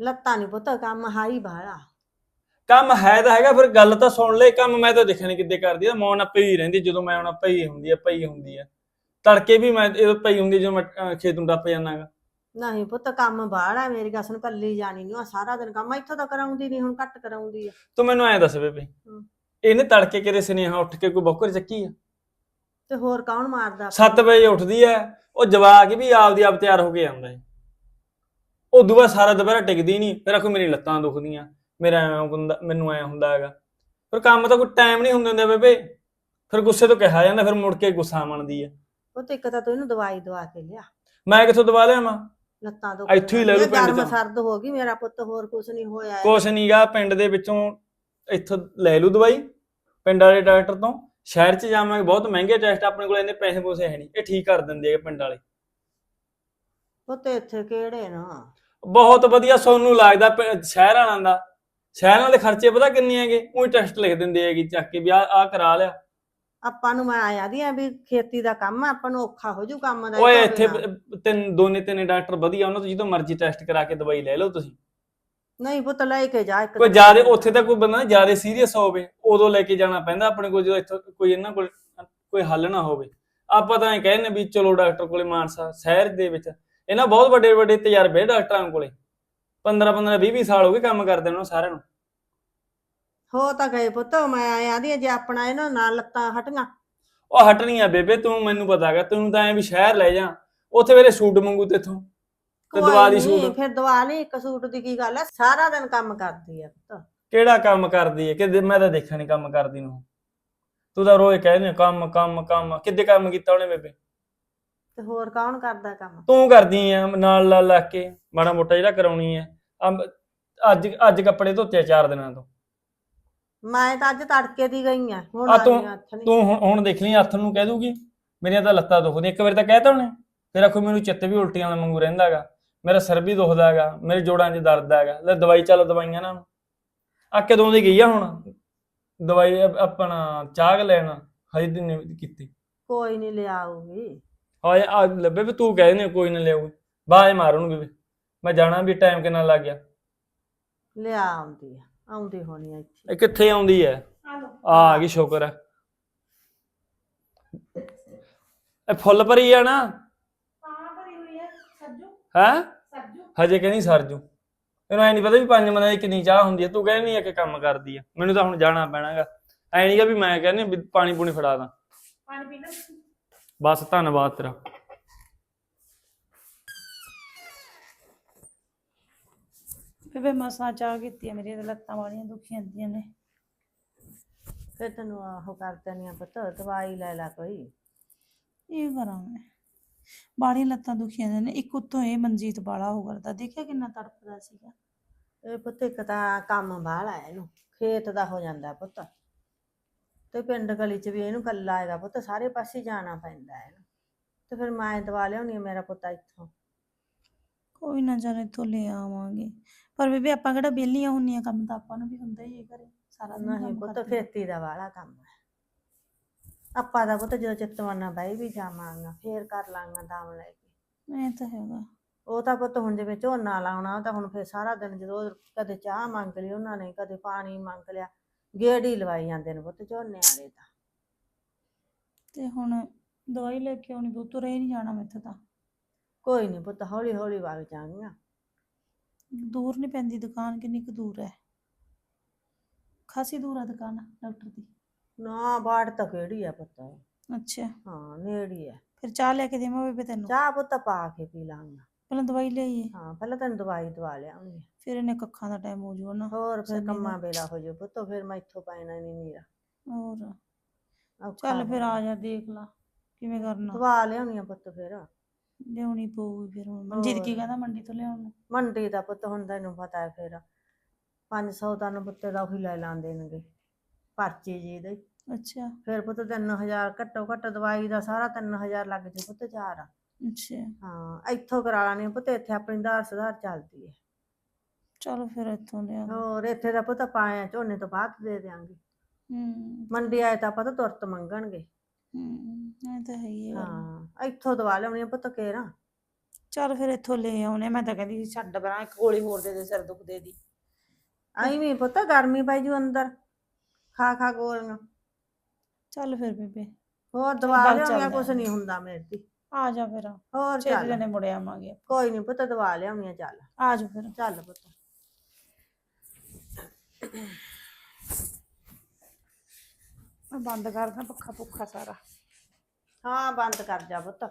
ਲੱਤਾਂ ਨਹੀਂ ਪੁੱਤ ਕੰਮ ਹਾਈ ਬਾਲਾ ਕੰਮ ਹੈ ਤਾਂ ਹੈਗਾ ਫਿਰ ਗੱਲ ਤਾਂ ਸੁਣ ਲੈ ਕੰਮ ਮੈਂ ਤਾਂ ਨਹੀਂ ਕਿੱਦੇ ਕਰਦੀ ਆ। ਮੌਨ ਆਪੇ ਹੀ ਰਹਿੰਦੀ ਜਦੋਂ ਮੈਂ ਆਉਣਾ ਪਈ ਹੁੰਦੀ ਆ ਪਈ ਹੁੰਦੀ ਆ। ਤੜਕੇ ਵੀ ਮੈਂ ਇਹ ਪਈ ਹੁੰਦੀ ਆ ਜਦੋਂ ਮੈਂ ਅਹ, ਖੇਤ ਨੂੰ ਟੱਪ ਜਾਣਾਗਾ ਨਹੀਂ ਪੁੱਤ ਕੰਮ ਬਾਲਾ ਮੇਰੀ ਗੱਲ ਸੁਣ ਕੱਲੀ ਜਾਣੀ ਨਹੀਂ ਸਾਰਾ ਦਿਨ ਕੰਮ ਇੱਥੋਂ ਤਾਂ ਕਰਾਉਂਦੀ ਨਹੀਂ ਹੁਣ ਘੱਟ ਕਰਾਉਂਦੀ ਆ। ਤੂੰ ਮੈਨੂੰ ਐਂ ਦੱਸ ਬੇਬੇ ਹਮ। ਇਹਨੇ ਤੜਕੇ ਕਿਤੇ ਸੁਨੇਹਾ ਉੱਠ ਕੇ ਕੋਈ ਬੋਕਰ ਚੱਕੀ ਆ? ਤੇ ਹੋਰ ਕੌਣ ਮਾਰਦਾ 7 ਵਜੇ ਉੱਠਦੀ ਐ ਉਹ ਜਵਾਕ ਵੀ ਆਪਦੀ ਆਪ ਤਿਆਰ ਹੋ ਕੇ ਆਉਂਦਾ ਹੈ ਉਦੋਂ ਬਾਅਦ ਸਾਰਾ ਦੁਪਹਿਰਾ ਟਿਕਦੀ ਨਹੀਂ ਫਿਰ ਆਖੋ ਮੇਰੀ ਲੱਤਾਂ ਦੁਖਦੀਆਂ ਮੇਰਾ ਐਂ ਹੁੰਦਾ ਮੈਨੂੰ ਐ ਹੁੰਦਾ ਹੈਗਾ। ਫਿਰ ਕੰਮ ਤਾਂ ਕੋਈ ਟਾਈਮ ਨਹੀਂ ਹੁੰਦੇ ਹੁੰਦੇ ਬੇਬੇ ਫਿਰ ਗੁੱਸੇ ਤੋਂ ਕਿਹਾ ਜਾਂਦਾ ਫਿਰ ਮੁੜ ਕੇ ਗੁੱਸਾ ਮੰਨਦੀ ਐ। ਪੁੱਤ ਇੱਕ ਤਾਂ ਤੂੰ ਇਹਨੂੰ ਦਵਾਈ ਦਵਾ ਕੇ ਲਿਆ। ਮੈਂ ਕਿੱਥੋਂ ਦਵਾ ਲਿਆਵਾਂ? ਲੱਤਾਂ ਤੋਂ ਇੱਥੋਂ ਹੀ ਲੈ ਲਊ ਪਿੰਡ। ਸਰਦ ਹੋ ਗਈ ਮੇਰਾ ਪੁੱਤ ਹੋਰ ਕੁਛ ਨਹੀਂ ਹੋਇਆ। ਕੁਛ ਨਹੀਂਗਾ ਪਿੰਡ ਦੇ ਵਿੱਚੋਂ ਇੱਥੋਂ ਲੈ ਲੂ ਦਵਾਈ ਪਿੰਡ ਵਾਲੇ ਡਾਕਟਰ ਤੋਂ। ਸ਼ਹਿਰ 'ਚ ਜਾਵਾਂਗੇ ਬਹੁਤ ਮਹਿੰਗੇ ਟੈਸਟ ਆਪਣੇ ਕੋਲ ਇੰਨੇ ਪੈਸੇ ਪੂਸੇ ਹੈ ਨਹੀਂ ਇਹ ਠੀਕ ਕਰ ਦਿੰਦੇ ਆ ਪਿੰਡ ਵਾਲੇ। ਪੁੱਤ ਇੱਥੇ ਕਿਹੜੇ ਨਾ? ਬਹੁਤ ਵਧੀਆ ਸੋਨੂੰ ਲੱਗਦਾ ਪ- ਸ਼ਹਿਰ ਵਾਲਾਂ ਦਾ। ਸ਼ਹਿਰਾਂ ਦੇ ਖਰਚੇ ਪਤਾ ਕਿੰਨੇ ਹੈਗੇ? ਉਹੀ ਟੈਸਟ ਲਿਖ ਦਿੰਦੇ ਹੈਗੇ ਚੱਕ ਕੇ ਵੀ ਆ ਆ ਕਰਾ ਲਿਆ। ਆਪਾਂ ਨੂੰ ਮੈਂ ਆਇਆ ਦੀ ਆ ਵੀ ਖੇਤੀ ਦਾ ਕੰਮ ਆ ਆਪਾਂ ਨੂੰ ਔਖਾ ਹੋ ਜੂ ਕੰਮ ਦਾ ਓਏ ਇੱਥੇ ਤਿੰਨ ਦੋਨੇ ਤਿੰਨੇ ਡਾਕਟਰ ਵਧੀਆ ਉਹਨਾਂ ਤੋਂ ਜਦੋਂ ਮਰਜ਼ੀ ਟੈਸਟ ਕਰਾ ਕੇ ਦਵਾਈ ਲੈ ਲਓ ਤੁਸੀਂ। ਨਹੀਂ ਪੁੱਤ ਲੈ ਕੇ ਜਾ ਇੱਕ ਕੋਈ ਦਿਨ। ਜ਼ਿਆਦਾ ਉੱਥੇ ਤਾਂ ਕੋਈ ਬੰਦਾ ਜ਼ਿਆਦਾ ਸੀਰੀਅਸ ਹੋਵੇ ਉਦੋਂ ਲੈ ਕੇ ਜਾਣਾ ਪੈਂਦਾ ਆਪਣੇ ਕੋਲ ਜਦੋਂ ਇੱਥੋਂ ਕੋਈ ਇਹਨਾਂ ਕੋਲ ਕੋਈ ਹੱਲ ਨਾ ਹੋਵੇ। ਆਪਾਂ ਤਾਂ ਇਹ ਕਹਿੰਦੇ ਵੀ ਚਲੋ ਡਾਕਟਰ ਕੋਲੇ ਮਾਨਸਾ ਸ਼ਹਿਰ ਦੇ ਵਿੱਚ ਇਹਨਾਂ ਬਹੁਤ ਵੱਡੇ ਵੱਡੇ ਤਜਰਬੇ ਡਾਕਟਰਾਂ ਕੋਲੇ। 15 15 20 20 ਸਾਲ ਹੋ ਗਏ ਕੰਮ ਕਰਦੇ ਉਹਨਾਂ ਨੂੰ ਸਾਰਿਆਂ ਨੂੰ। ਹੋ ਤਾਂ ਗਏ ਪੁੱਤ ਮੈਂ ਆਇਆ ਦੀ ਜੇ ਆਪਣਾ ਇਹਨਾਂ ਨਾਲ ਲੱਤਾਂ ਹਟੀਆਂ। ਉਹ ਹਟਣੀ ਆ ਬੇਬੇ ਤੂੰ ਮੈਨੂੰ ਪਤਾ ਹੈਗਾ ਤੈਨੂੰ ਤਾਂ ਐ ਵੀ ਸ਼ਹਿਰ ਲੈ ਜਾ ਉੱਥੇ ਮੇਰੇ ਸੂਟ ਮੰਗੂ ਤੇਥੋਂ ਤੇ ਕੋਈ ਦਵਾ ਦੀ ਨੀ, ਸੂਟ। ਫਿਰ ਦਵਾ ਲਈ ਇੱਕ ਸੂਟ ਦੀ ਕੀ ਗੱਲ ਆ ਸਾਰਾ ਦਿਨ ਕੰਮ ਕਰਦੀ ਆ ਪੁੱਤ। ਕਿਹੜਾ ਕੰਮ ਕਰਦੀ ਹੈ ਕਿ ਮੈਂ ਤਾਂ ਦੇਖਿਆ ਨਹੀਂ ਕੰਮ ਕਰਦੀ ਨੂੰ। ਤੂੰ ਤਾਂ ਰੋਜ਼ ਕਹਿੰਦੇ ਕੰਮ ਕੰਮ ਕੰਮ। ਕਿੱਦੇ ਕੰਮ ਕੀਤਾ ਉਹਨੇ ਬੇਬੇ? ਤੇ ਹੋਰ ਕੌਣ ਕਰਦਾ ਕੰਮ? ਤੂੰ ਕਰਦੀ ਆ ਨਾਲ ਲਾ ਲਾ ਕੇ ਮਾੜਾ ਮੋਟਾ ਜਿਹੜਾ ਕਰਾਉਣੀ ਆ ਅੱਜ ਅੱਜ ਕੱਪੜੇ ਧੋਤੇ ਆ ਚਾਰ ਦਿਨਾਂ ਤੋਂ। ਮੈਂ ਤਾਂ ਅੱਜ ਤੜਕੇ ਦੀ ਗਈ ਆ ਹੁਣ ਆ ਤੂੰ- ਆਈ ਆ ਹੱਥ ਨੀ। ਤੂੰ ਹੁਣ ਹੁਣ ਦੇਖ ਲਈ ਹੱਥ ਨੂੰ ਕਹਿ ਦੂਗੀ ਮੇਰੀਆਂ ਤਾਂ ਲੱਤਾਂ ਦੁਖਦੀਆਂ ਇੱਕ ਵਾਰ ਤਾਂ ਕਹਿਤਾ ਉਹਨੇ ਫਿਰ ਆਖੋ ਮੈਨੂੰ ਚਿੱਤ ਵੀ ਉਲਟੀਆਂ ਵਾਲਾ ਵਾਂਗੂ ਰਹਿੰਦਾ ਹੈਗਾ ਮੇਰਾ ਸਿਰ ਵੀ ਦੁਖਦਾ ਹੈਗਾ ਮੇਰੇ ਜੋੜਾਂ 'ਚ ਦਰਦ ਹੈਗਾ ਲੈ ਦਵਾਈ ਚੱਲ ਦਵਾਈਆਂ ਨਾ ਆ ਕਦੋਂ ਦੀ ਗਈ ਆ ਹੁਣ? ਦਵਾਈ ਆ- ਆਪਣਾ ਚਾਹ ਲੈਣ ਹਜੇ ਦਿਨ ਨਹੀਂ ਕੀਤੀ। ਕੋਈ ਨਹੀਂ ਲਿਆਊਗੀ ਹਾਏ ਆ ਲੱਭੇ ਵੀ ਤੂੰ ਕਹਿੰਦੇ ਕੋਈ ਨਾ ਲਿਆਉ ਬਾਏ ਮਾਰ ਉਹਨੂੰ ਮੈਂ ਜਾਣਾ ਵੀ ਟਾਈਮ ਕਿੰਨਾ ਲੱਗ ਗਿਆ। ਲਿਆ ਆਉਂਦੀ ਆ। ਆਉਂਦੀ ਹੋਣੀ ਆ ਇੱਥੇ। ਇਹ ਕਿੱਥੇ ਆਉਂਦੀ ਹੈ? ਆ ਲੋ ਆ ਗਈ ਸ਼ੁਕਰ ਹੈ। ਇਹ ਫੁੱਲ ਭਰੀ ਆ ਨਾ? ਤਾਂ ਭਰੀ ਹੋਈ ਹੈ ਸੱਜੂ ਹੈ? ਸੱਜੂ ਹਜੇ ਕਹਿੰਦੀ ਸਰਜੂ। ਇਹਨੂੰ ਐ ਨਹੀਂ ਪਤਾ ਵੀ ਪੰਜ ਬੰਦਿਆਂ ਦੀ ਕਿੰਨੀ ਚਾਹ ਹੁੰਦੀ ਹੈ ਤੂੰ ਕਹਿੰਦੀ ਆ ਕਿ ਕੰਮ ਕਰਦੀ ਆ। ਮੈਨੂੰ ਤਾਂ ਹੁਣ ਜਾਣਾ ਪੈਣਾਗਾ। ਐ ਨਹੀਂਗਾ ਵੀ ਮੈਂ ਕਹਿੰਦੀ ਵੀ ਪਾਣੀ ਪੂਣੀ ਫੜਾ ਦਾਂ। ਪਾਣੀ ਪੀਣਾ ਬਸ ਧੰਨਵਾਦ ਤੇਰਾ। ਬੇਬੇ ਮਸਾਂ ਚਾਹ ਕੀਤੀ ਆ ਮੇਰੀਆਂ ਤਾਂ ਲੱਤਾਂ ਵਾਲੀਆਂ ਦੁਖੀ ਜਾਂਦੀਆਂ ਨੇ। ਫਿਰ ਤੈਨੂੰ ਆਹੋ ਕਰ ਦਿੰਦੀ ਆ ਪੁੱਤ ਦਵਾਈ ਲੈ ਲੈ ਕੋਈ। ਇਹ ਕਰਾਂ ਮੈਂ। ਬਾੜੀ ਲੱਤਾਂ ਜਾਂਦੀਆਂ ਨੇ ਇੱਕ ਉੱਤੋਂ ਇਹ ਮਨਜੀਤ ਬਾਲਾ ਹੋ ਕਰਦਾ ਦੇਖਿਆ ਕਿੰਨਾ ਤੜਪਦਾ ਸੀਗਾ। ਇਹ ਪੁੱਤ ਇੱਕ ਤਾਂ ਕੰਮ ਬਾਹਲਾ ਹੈ ਇਹਨੂੰ ਖੇਤ ਦਾ ਹੋ ਜਾਂਦਾ ਪੁੱਤ। ਤੇ ਪਿੰਡ ਗਲੀ ਚ ਵੀ ਇਹਨੂੰ ਕੱਲਾ ਹੈਗਾ ਪੁੱਤ ਸਾਰੇ ਪਾਸੇ ਜਾਣਾ ਪੈਂਦਾ ਹੈ ਇਹਨੂੰ। ਤੇ ਫਿਰ ਮੈਂ ਦਵਾ ਲਿਆਉਣੀ ਆ ਮੇਰਾ ਪੁੱਤ ਇੱਥੋਂ। ਕੋਈ ਨਾ ਚੱਲ ਇੱਥੋਂ ਲੈ ਆਵਾਂਗੇ। ਪਰ ਬੇਬੇ ਆਪਾਂ ਕਿਹੜਾ ਵਿਹਲੀਆਂ ਹੁੰਨੀਆਂ ਕੰਮ ਤਾਂ ਆਪਾਂ ਨੂੰ ਵੀ ਹੁੰਦਾ ਹੀ ਹੈ ਘਰੇ। ਸਾਰਾ ਦਿਨ ਨਹੀਂ ਕੰਮ ਪੁੱਤ ਕਰਦੀਆਂ। ਖੇਤੀ ਦਾ ਵਾਲਾ ਕੰਮ ਹੈ। ਆਪਾਂ ਦਾ ਪੁੱਤ ਜਦੋਂ ਚਿੱਤਵਾਨਾ ਬਾਈ ਵੀ ਜਾਵਾਂਗਾ ਫੇਰ ਕਰ ਲਾਂਗਾ ਦਾਮ ਲੈ ਕੇ। ਇਹ ਤਾਂ ਹੈਗਾ। ਉਹ ਤਾਂ ਪੁੱਤ ਹੁਣ ਜਿਵੇਂ ਝੋਨਾ ਲਾਉਣਾ ਉਹ ਤਾਂ ਹੁਣ ਫੇਰ ਸਾਰਾ ਦਿਨ ਜਦੋਂ ਕਦੇ ਚਾਹ ਮੰਗ ਲਈ ਉਹਨਾਂ ਨੇ ਕਦੇ ਪਾਣੀ ਮੰਗ ਲਿਆ ਗੇੜੀ ਲਵਾਈ ਜਾਂਦੇ ਨੇ ਪੁੱਤ ਝੋਨੇ ਵਾਲੇ ਤਾਂ। ਤੇ ਹੁਣ ਦਵਾਈ ਲੈ ਕੇ ਆਉਣੀ ਬਹੁਤ ਤੁਰੇ ਨਹੀਂ ਜਾਣਾ ਮੈਥੋਂ ਤਾਂ। ਕੋਈ ਨਹੀਂ ਪੁੱਤ ਹੌਲੀ ਹੌਲੀ ਵਗ ਜਾਣਗੀਆਂ। ਦੂਰ ਨਹੀਂ ਪੈਂਦੀ ਦੁਕਾਨ ਕਿੰਨੀ ਕੁ ਦੂਰ ਹੈ ਖਾਸੀ ਦੂਰ ਆ ਦੁਕਾਨ ਡਾਕਟਰ ਦੀ। ਨਾ ਬਾੜ ਤਾਂ ਕਿਹੜੀ ਆ ਪੁੱਤ ਅੱਛਾ। ਹਾਂ ਨੇੜੀ ਆ ਫਿਰ ਚਾਹ ਲੈ ਕੇ ਦੇਵਾਂ ਬੇਬੇ ਤੈਨੂੰ? ਚਾਹ ਪੁੱਤ ਪਾ ਕੇ ਪੀ ਲਾਂਗਾ। ਪਹਿਲਾਂ ਦਵਾਈ ਲਈਏ ਹਾਂ ਪਹਿਲਾਂ ਤੈਨੂੰ ਦਵਾਈ ਦਵਾ ਲਿਆਉਂਗੀ। ਫਿਰ ਇਹਨੇ ਕੱਖਾਂ ਦਾ ਟਾਈਮ ਹੋ ਜਾਊਗਾ ਨਾ ਹੋਰ ਫਿਰ। ਕੰਮਾਂ ਵੇਲਾ ਹੋ ਜਾਊ ਪੁੱਤ ਫਿਰ ਮੈਂ ਇੱਥੋਂ ਪੈਣਾ ਨਹੀਂ ਨੀਰਾ। ਹੋਰ। ਚੱਲ ਫਿਰ ਆ ਜਾ ਦੇਖ ਲਾ ਕਿਵੇਂ ਕਰਨਾ। ਦਵਾ ਲਿਆਉਣੀ ਆ ਪੁੱਤ ਫਿਰ। ਲਿਆਉਣੀ ਪਊਗੀ ਫਿਰ ਹੁਣ। ਮਨਜੀਤ ਕੀ। ਕਹਿੰਦਾ ਮੰਡੀ ਤੋਂ ਲਿਆਉਣ ਨੂੰ? ਮੰਡੀ ਦਾ ਪੁੱਤ ਹੁਣ ਤੈਨੂੰ ਪਤਾ ਹੈ ਫਿਰ 500 ਤਾਂ ਪੁੱਤੇ ਦਾ ਉਹੀ ਲੈ ਲਾਂਦੇ ਨੇਗੇ ਪਰਚੀ ਜੀ ਦੇ। ਅੱਛਾ। ਫਿਰ ਪੁੱਤ 3000 ਘੱਟੋ ਘੱਟ ਦਵਾਈ ਦਾ ਸਾਰਾ 3000 ਲੱਗ ਜੇ ਪੁੱਤ ਚਾਰ। ਅੱਛਾ। ਹਾਂ ਇੱਥੋਂ ਕਰਾ ਲਾਣੀ ਪੁੱਤ ਇੱਥੇ ਆਪਣੀ ਦਾਰ ਸੁਧਾਰ ਚੱਲਦੀ ਹੈ ਚਲੋ ਫਿਰ ਇੱਥੋਂ ਲਿਆ ਹੋਰ ਇੱਥੇ ਦਾ ਪੁੱਤ ਪਾਇਆ ਝੋਨੇ ਤੋਂ ਬਾਅਦ ਦੇ ਦਿਆਂਗੇ। ਹੂੰ। ਮੰਡੀ ਆਏ ਤਾਂ ਪਤਾ ਤੁਰਤ ਮੰਗਣਗੇ। ਹੂੰ ਇਹ ਤਾਂ ਹੈ ਹੀ ਹੈ ਗੱਲ। ਹਾਂ ਇੱਥੋਂ ਦਵਾ ਲਿਆਉਣੀ ਆ ਪੁੱਤ ਕੇਰਾ। ਚੱਲ ਫਿਰ ਇੱਥੋਂ ਲੈ ਆਉਣੇ ਮੈਂ ਤਾਂ ਕਹਿੰਦੀ ਸੀ ਛੱਡ ਬਰਾਂ ਇੱਕ ਗੋਲੀ ਹੋਰ ਦੇ ਦੇ ਸਿਰ ਦੁਖਦੇ ਦੀ ਐਵੇਂ ਪੁੱਤ ਗਰਮੀ ਪੈ ਜੂ ਅੰਦਰ ਖਾ ਖਾ ਗੋਲੀਆਂ। ਚੱਲ ਫਿਰ ਬੇਬੇ ਹੋਰ ਦਵਾ ਲਿਆਉਣੀ ਚੱਲਦੇ। ਕੁਛ। ਨਹੀਂ ਹੁੰਦਾ ਮੇਰੇ ਦੀ ਆ ਜਾ ਫਿਰ ਹੋਰ ਚੱਲ। ਜਣੇ ਮੁੜ ਆਵਾਂਗੇ ਕੋਈ ਨਹੀਂ ਪੁੱਤ ਦਵਾ ਲਿਆਉਣੀ ਆ ਚੱਲ। ਆ ਜਾ ਫਿਰ। ਚੱਲ ਪੁੱਤ। ਮੈਂ ਬੰਦ ਕਰਦਾ ਪੱਖਾ ਪੁੱਖਾ ਸਾਰਾ। ਹਾਂ ਬੰਦ ਕਰ ਜਾ ਪੁੱਤ।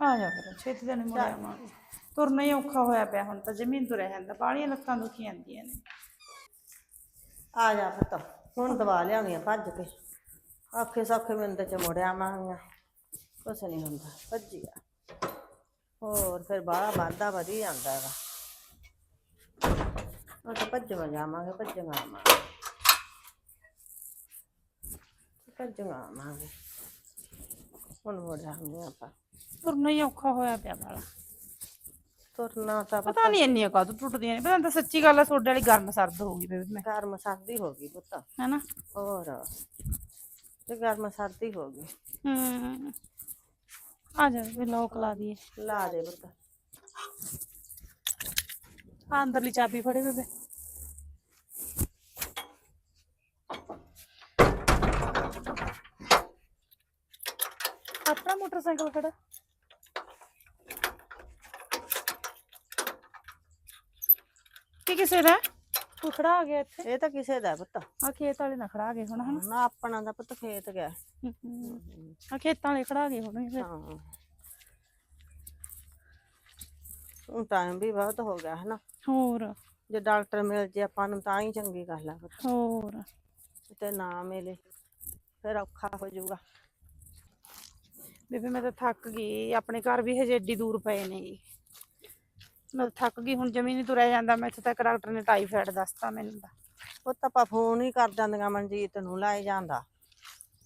ਆ ਜਾ ਫਿਰ ਛੇਤੀ ਜਣੇ ਮੁੜ ਚੱਲ। ਆਵਾਂਗੇ। ਤੁਰਨਾ ਹੀ ਔਖਾ ਹੋਇਆ ਪਿਆ ਹੁਣ ਤਾਂ ਜ਼ਮੀਨ ਤੁਰਿਆ ਜਾਂਦਾ ਬਾਹਲੀਆਂ ਲੱਤਾਂ ਦੁਖੀ ਜਾਂਦੀਆਂ ਨੇ। ਆ ਜਾ ਪੁੱਤ ਹੁਣ ਦਵਾ ਲਿਆਉਣੀ ਆ ਭੱਜ ਕੇ। ਆਖੇ ਸੌਖੇ ਮਿੰਟ ਚ ਮੁੜਿਆ ਮਾਂਗਾ ਕੁਛ ਨਹੀਂ ਹੁੰਦਾ ਭੱਜੀ ਆ। ਹੋਰ ਫਿਰ ਬਾਹਲਾ ਵਾਧਾ ਵਧੀ ਜਾਂਦਾ ਹੈਗਾ। ਉਹ ਤਾਂ ਭੱਜਵਾ ਜਾਵਾਂਗੇ ਭੱਜਵਾ ਆਵਾਂਗੇ। ਭੱਜਵਾ ਆਵਾਂਗੇ ਹੁਣ ਮੁੜਿਆ ਹੁੰਦੇ ਆਪਾਂ। ਤੁਰਨਾ ਹੀ ਔਖਾ ਹੋਇਆ ਪਿਆ ਬਾਲਾ ਤੁਰਨਾ ਤਾਂ ਪਤਾ ਨਹੀਂ ਇੰਨੀਆਂ ਕਦੋਂ ਟੁੱਟਦੀਆਂ ਨੇ। ਪਤਾ ਨੀ ਤਾਂ ਸੱਚੀ ਗੱਲ ਆ ਤੁਹਾਡੇ ਵਾਲੀ ਗਰਮ ਸਰਦ ਹੋ ਗਈ ਬੇਬੇ ਮੈਂ ਗਰਮ ਸਰਦੀ ਹੋ ਗਈ ਪੁੱਤ। ਹੈਨਾ? ਹੋਰ। ਤੇ ਗਰਮ ਸਰਦੀ ਹੋ ਗਈ। ਹੂੰ। ਆ ਜਾ ਬੇਬੇ ਲੋਕ ਲਾ ਦਈਏ। ਲਾ ਦੇ ਪੁੱਤ। ਆ ਅੰਦਰਲੀ ਚਾਬੀ ਫੜੇ ਬੇਬੇ। ਆਪਣਾ ਮੋਟਰਸਾਈਕਲ ਖੜਾ ਕੀ ਕਿਸੇ ਦਾ ਤੂੰ ਖੜਾ ਆ ਗਿਆ ਇੱਥੇ ਇਹ ਤਾਂ ਕਿਸੇ ਦਾ ਪੁੱਤ ਆ ਖੇਤ ਵਾਲੇ ਨਾ ਖੜਾ ਗਏ ਹੁਣ ਹਨਾ ਨਾ ਆਪਣਾ ਦਾ ਪੁੱਤ ਖੇਤ ਗਿਆ ਆ ਖੇਤਾਂ ਵਾਲੇ ਖੜਾ ਗਏ ਹੁਣ ਫਿਰ ਹਾਂ ਹੁਣ ਟਾਈਮ ਵੀ ਬਹੁਤ ਹੋ ਗਿਆ ਹੈ ਨਾ ਹੋਰ ਜੇ ਡਾਕਟਰ ਮਿਲ ਜੇ ਆਪਾਂ ਨੂੰ ਤਾਂ ਹੀ ਚੰਗੀ ਗੱਲ ਆ ਪੁੱਤ ਹੋਰ ਤੇ ਨਾ ਮਿਲੇ ਫਿਰ ਔਖਾ ਹੋ ਜਾਊਗਾ ਬੇਬੇ ਮੈਂ ਤਾਂ ਥੱਕ ਗਈ ਆਪਣੇ ਘਰ ਵੀ ਹਜੇ ਏਡੀ ਦੂਰ ਪਏ ਨੇ ਜੀ। ਮੈਂ ਤਾਂ ਥੱਕ ਗਈ ਹੁਣ ਜਮੀ ਨਹੀਂ ਤੁਰਿਆ ਜਾਂਦਾ ਮੈਂ ਇੱਥੇ ਤੱਕ ਡਾਕਟਰ ਨੇ ਟਾਈਫਾਇਡ ਦੱਸਤਾ ਮੈਨੂੰ ਤਾਂ। ਉਹ ਤਾਂ ਆਪਾਂ ਫੋਨ ਹੀ ਕਰ ਜਾਂਦੀਆਂ ਮਨਜੀਤ ਨੂੰ ਲਾਏ ਜਾਂਦਾ।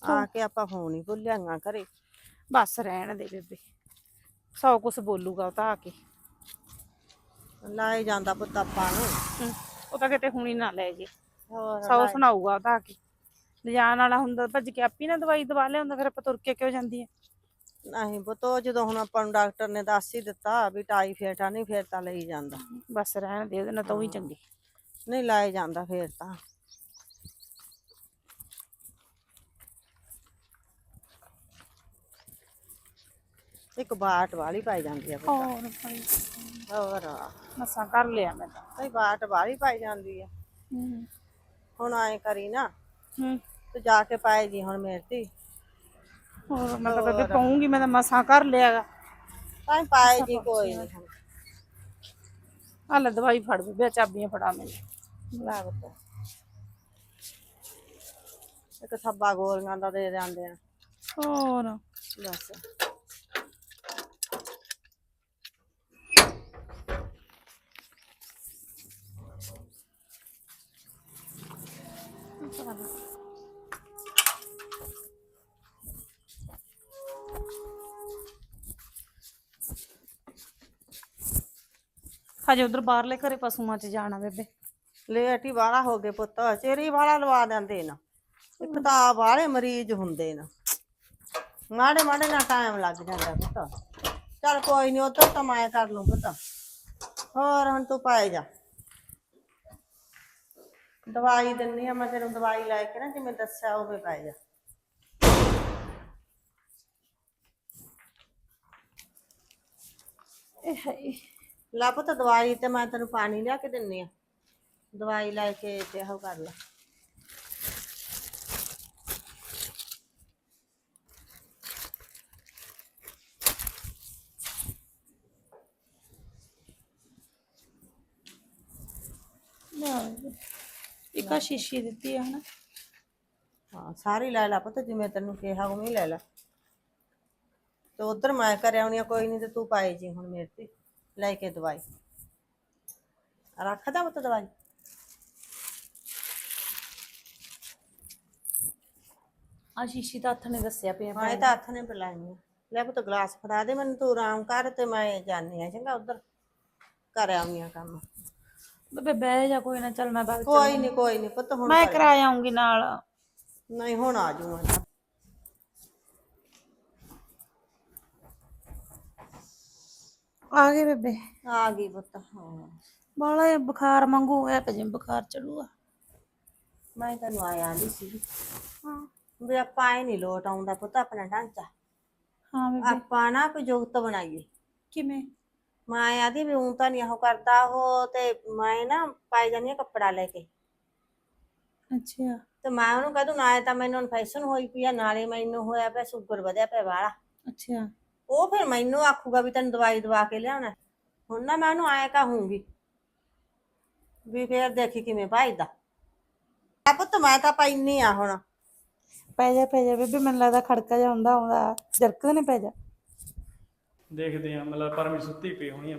ਆ ਕੇ ਆਪਾਂ ਫੋਨ ਹੀ ਭੁੱਲਿਆਂਗਾ ਘਰੇ। ਬਸ ਰਹਿਣ ਦੇ ਬੇਬੇ ਸੌ ਕੁਛ ਬੋਲੂਗਾ ਉਹ ਤਾਂ ਆ ਕੇ। ਲਾਏ ਜਾਂਦਾ ਪੁੱਤ ਆਪਾਂ ਨੂੰ। ਉਹ ਤਾਂ ਕਿਤੇ ਹੁਣੀ ਨਾ ਲੈ ਜੇ। ਸੌ ਸੁਣਾਊਗਾ ਉਹ ਤਾਂ ਆ ਕੇ। ਲਿਜਾਣ ਵਾਲਾ ਹੁੰਦਾ ਭੱਜ ਕੇ ਆਪੀ ਨਾ ਦਵਾਈ ਦਵਾ ਲਿਆਉਂਦਾ ਫਿਰ ਆਪਾਂ ਤੁਰ ਕੇ ਕਿਉਂ ਜਾਂਦੀ ਹੈ? ਨਹੀਂ ਉਹ ਜਦੋਂ ਹੁਣ ਆਪਾਂ ਨੂੰ ਡਾਕਟਰ ਨੇ ਦੱਸ ਹੀ ਦਿੱਤਾ ਵੀ ਟਾਈਫਾਇਡ ਆ ਨਹੀਂ ਫਿਰ ਤਾਂ ਲਈ ਜਾਂਦਾ। ਬਸ ਰਹਿਣ ਦੇ ਉਹਦੇ ਨਾਲ ਤਾਂ ਉਹੀ ਚੰਗੀ। ਨਹੀਂ ਲਾਏ ਜਾਂਦਾ ਫਿਰ ਤਾਂ। ਇੱਕ ਬਾਟ ਵਾਲੀ ਪਾਈ ਜਾਂਦੀ ਆ ਪੁੱਤ। ਹੋਰ ਭਾਈ ਹੋਰ। ਮਸਾਂ ਕਰ ਲਿਆ ਮੈਂ ਤਾਂ। ਨਹੀਂ ਬਾਟ ਵਾਲੀ ਪਾਈ ਜਾਂਦੀ ਆ। ਹੂੰ। ਹੁਣ ਐ ਕਰੀ ਨਾ ਹੂੰ। ਤੂੰ ਜਾ ਕੇ ਪਾਏ ਜੀ ਹੁਣ ਮੇਰੇ ਤੇ ਹੋਰ ਮੈਂ ਤਾਂ ਬੇਬੇ ਪਾਉਂਗੀ ਮੈਂ ਤਾਂ ਮਸਾਂ ਕਰ ਲਿਆਗਾ ਤਾਂ ਹੀ ਪਾਏ ਜੀ ਕੋਈ ਨਹੀਂ। ਹੁਣ ਆ ਲੈ ਦਵਾਈ ਫੜ ਬੇਬੇ ਆਹ ਚਾਬੀਆਂ ਫੜਾ ਮੈਨੂੰ। ਲੈ ਪੁੱਤ। ਇੱਕ ਥੱਬਾ ਗੋਲੀਆਂ ਦਾ ਦੇ ਜਾਂਦੇ ਆ। ਹੋਰ? ਬਸ। ਹਜੇ ਉਧਰ ਬਾਹਰਲੇ ਘਰੇ ਪਸ਼ੂਆਂ 'ਚ ਜਾਣਾ ਬੇਬੇ। ਲੇਟ ਹੀ ਵਾਲਾ ਹੋ ਗਏ ਪੁੱਤ ਚੇਰੀ ਵਾਲਾ ਲਵਾ ਦਿੰਦੇ ਨਾ। ਇੱਕ ਤਾਂ ਵਾਲੇ ਮਰੀਜ਼ ਹੁੰਦੇ ਨਾ। ਮਾੜੇ ਮਾੜੇ ਨਾਲ ਟਾਈਮ ਲੱਗ ਜਾਂਦਾ ਪੁੱਤ। ਚੱਲ ਕੋਈ ਨਹੀਂ ਉਧਰ ਤਾਂ ਮੈਂ ਕਰ ਲੂੰ ਪੁੱਤ। ਹੋਰ ਹੁਣ ਤੂੰ ਪਾਏ ਜਾ। ਦਵਾਈ ਦਿੰਨੀ ਆ ਮੈਂ ਤੈਨੂੰ ਦਵਾਈ ਲੈ ਕੇ ਨਾ ਜਿਵੇਂ ਦੱਸਿਆ ਹੋਵੇ ਪਾਏ ਜਾ। ਇਹ ਹਾਏ। ਲਾ ਪੁੱਤ ਦਵਾਈ ਤੇ ਮੈਂ ਤੈਨੂੰ ਪਾਣੀ ਲਿਆ ਕੇ ਦਿੰਨੀ ਆ। ਦਵਾਈ ਲੈ ਕੇ ਤੇ ਉਹ ਕਰ ਲੈ। ਇੱਕ ਆ ਸ਼ੀਸ਼ੀ ਦਿੱਤੀ ਆ ਹਨਾ? ਹਾਂ ਸਾਰੀ ਲੈ ਲੈ ਪੁੱਤ ਜਿਵੇਂ ਤੈਨੂੰ ਕਿਹਾ ਉਵੇਂ ਹੀ ਲੈ ਲੈ। ਤੇ ਉਧਰ ਮੈਂ ਕਰ ਆਉਣੀ ਆ ਕੋਈ ਨਹੀਂ ਤੇ ਤੂੰ ਪਾਏ ਜੀ ਹੁਣ ਮੇਰੇ ਤੇ। ਲੈ ਕੇ ਦਵਾਈ ਰੱਖਦਾ ਪੁੱਤ ਦਵਾਈ ਆ ਸ਼ੀਸ਼ੀ ਤਾਂ ਹੱਥ ਨੇ ਦੱਸਿਆ ਪਿਆ ਹਾਂ ਇਹ ਤਾਂ ਹੱਥ ਨੇ ਬੁਲਾਈ ਆ ਲੈ ਪੁੱਤ ਗਲਾਸ ਫੜਾ ਦੇ ਮੈਨੂੰ ਤੂੰ ਆਰਾਮ ਕਰ ਤੇ ਮੈਂ ਜਾਣੀ ਆ ਚੰਗਾ ਉਧਰ ਕਰ ਆਉਣੀ ਆ ਕੰਮ ਬੇਬੇ ਬਹਿ ਜਾ ਕੋਈ ਨਾ ਚੱਲ ਮੈਂ ਬਾਅਦ ਕੋਈ ਨਹੀਂ ਕੋਈ ਨਹੀਂ ਪੁੱਤ ਹੁਣ ਮੈਂ ਕਰ- ਕਰਾ ਆਉਂਗੀ ਨਾਲ ਨਹੀਂ ਹੁਣ ਆ ਜੂ ਮੈਂ ਆ ਗਏ ਬੇਬੇ। ਆ ਗਈ ਪੁੱਤ ਹਾਂ। ਬਾਲਾ ਇਹ ਬੁਖਾਰ ਮੰਗੂ ਹੋਇਆ ਤੇ ਜਿਵੇਂ ਬੁਖਾਰ ਚੜੂਗਾ ਮੈਂ ਤੈਨੂੰ ਆਇਆ ਨਹੀਂ ਸੀ ਹਾਂ। ਵੀ ਆਪਾਂ ਇਹ ਨਹੀਂ ਲੋਟ ਆਉਂਦਾ ਪੁੱਤ ਆਪਣਾ ਢਾਂਚਾ। ਹਾਂ ਬੇਬੇ। ਆਪਾਂ ਨਾ ਕੋਈ ਜੁਗਤ ਬਣਾਈਏ। ਕਿਵੇਂ? ਮੈਂ ਆਦੀ ਵੀ ਉਂ ਤਾਂ ਨਹੀਂ ਉਹ ਕਰਦਾ ਉਹ ਤੇ ਮੈਂ ਨਾ ਪਾਈ ਜਾਂਦੀ ਹਾਂ ਕੱਪੜਾ ਲੈ ਕੇ। ਅੱਛਾ। ਤੇ ਮੈਂ ਉਹਨੂੰ ਕਹਦੂ ਨਾ ਤਾਂ ਮੈਨੂੰ ਇਨਫੈਕਸ਼ਨ ਹੋਈ ਪਈ ਆ ਨਾਲੇ ਮੈਨੂੰ ਹੋਇਆ ਪਿਆ ਸ਼ੂਗਰ ਵਧਿਆ ਪਿਆ ਵਾਲਾ ਅੱਛਾ। ਉਹ ਫਿਰ ਮੈਨੂੰ ਆਖੂਗਾ ਵੀ ਤੈਨੂੰ ਦਵਾਈ ਦਵਾ ਕੇ ਲਿਆਉਣਾ। ਹੁਣ ਨਾ ਮੈਂ ਉਹਨੂੰ ਆਏ ਕਹੂੰਗੀ ਵੀ ਫੇਰ ਦੇਖੀ ਕਿਵੇਂ ਭਾਈਦਾ ਆ ਪੁੱਤ ਮੈਂ ਤਾਂ ਪੈਣੀ ਆ ਹੁਣ। ਪੈ ਜਾ ਪੈ ਜਾ ਬੇਬੇ ਮੈਨੂੰ ਲੱਗਦਾ ਖੜਕਾ ਜਾ ਹੁੰਦਾ ਆਉਂਦਾ ਜਰਕ ਨੇ ਪੈ ਜਾ। ਦੇਖਦੇ ਆ ਮਤਲਬ ਪਰਮੀ ਸੁੱਤੀ ਪਈ ਹੋਣੀ ਆ।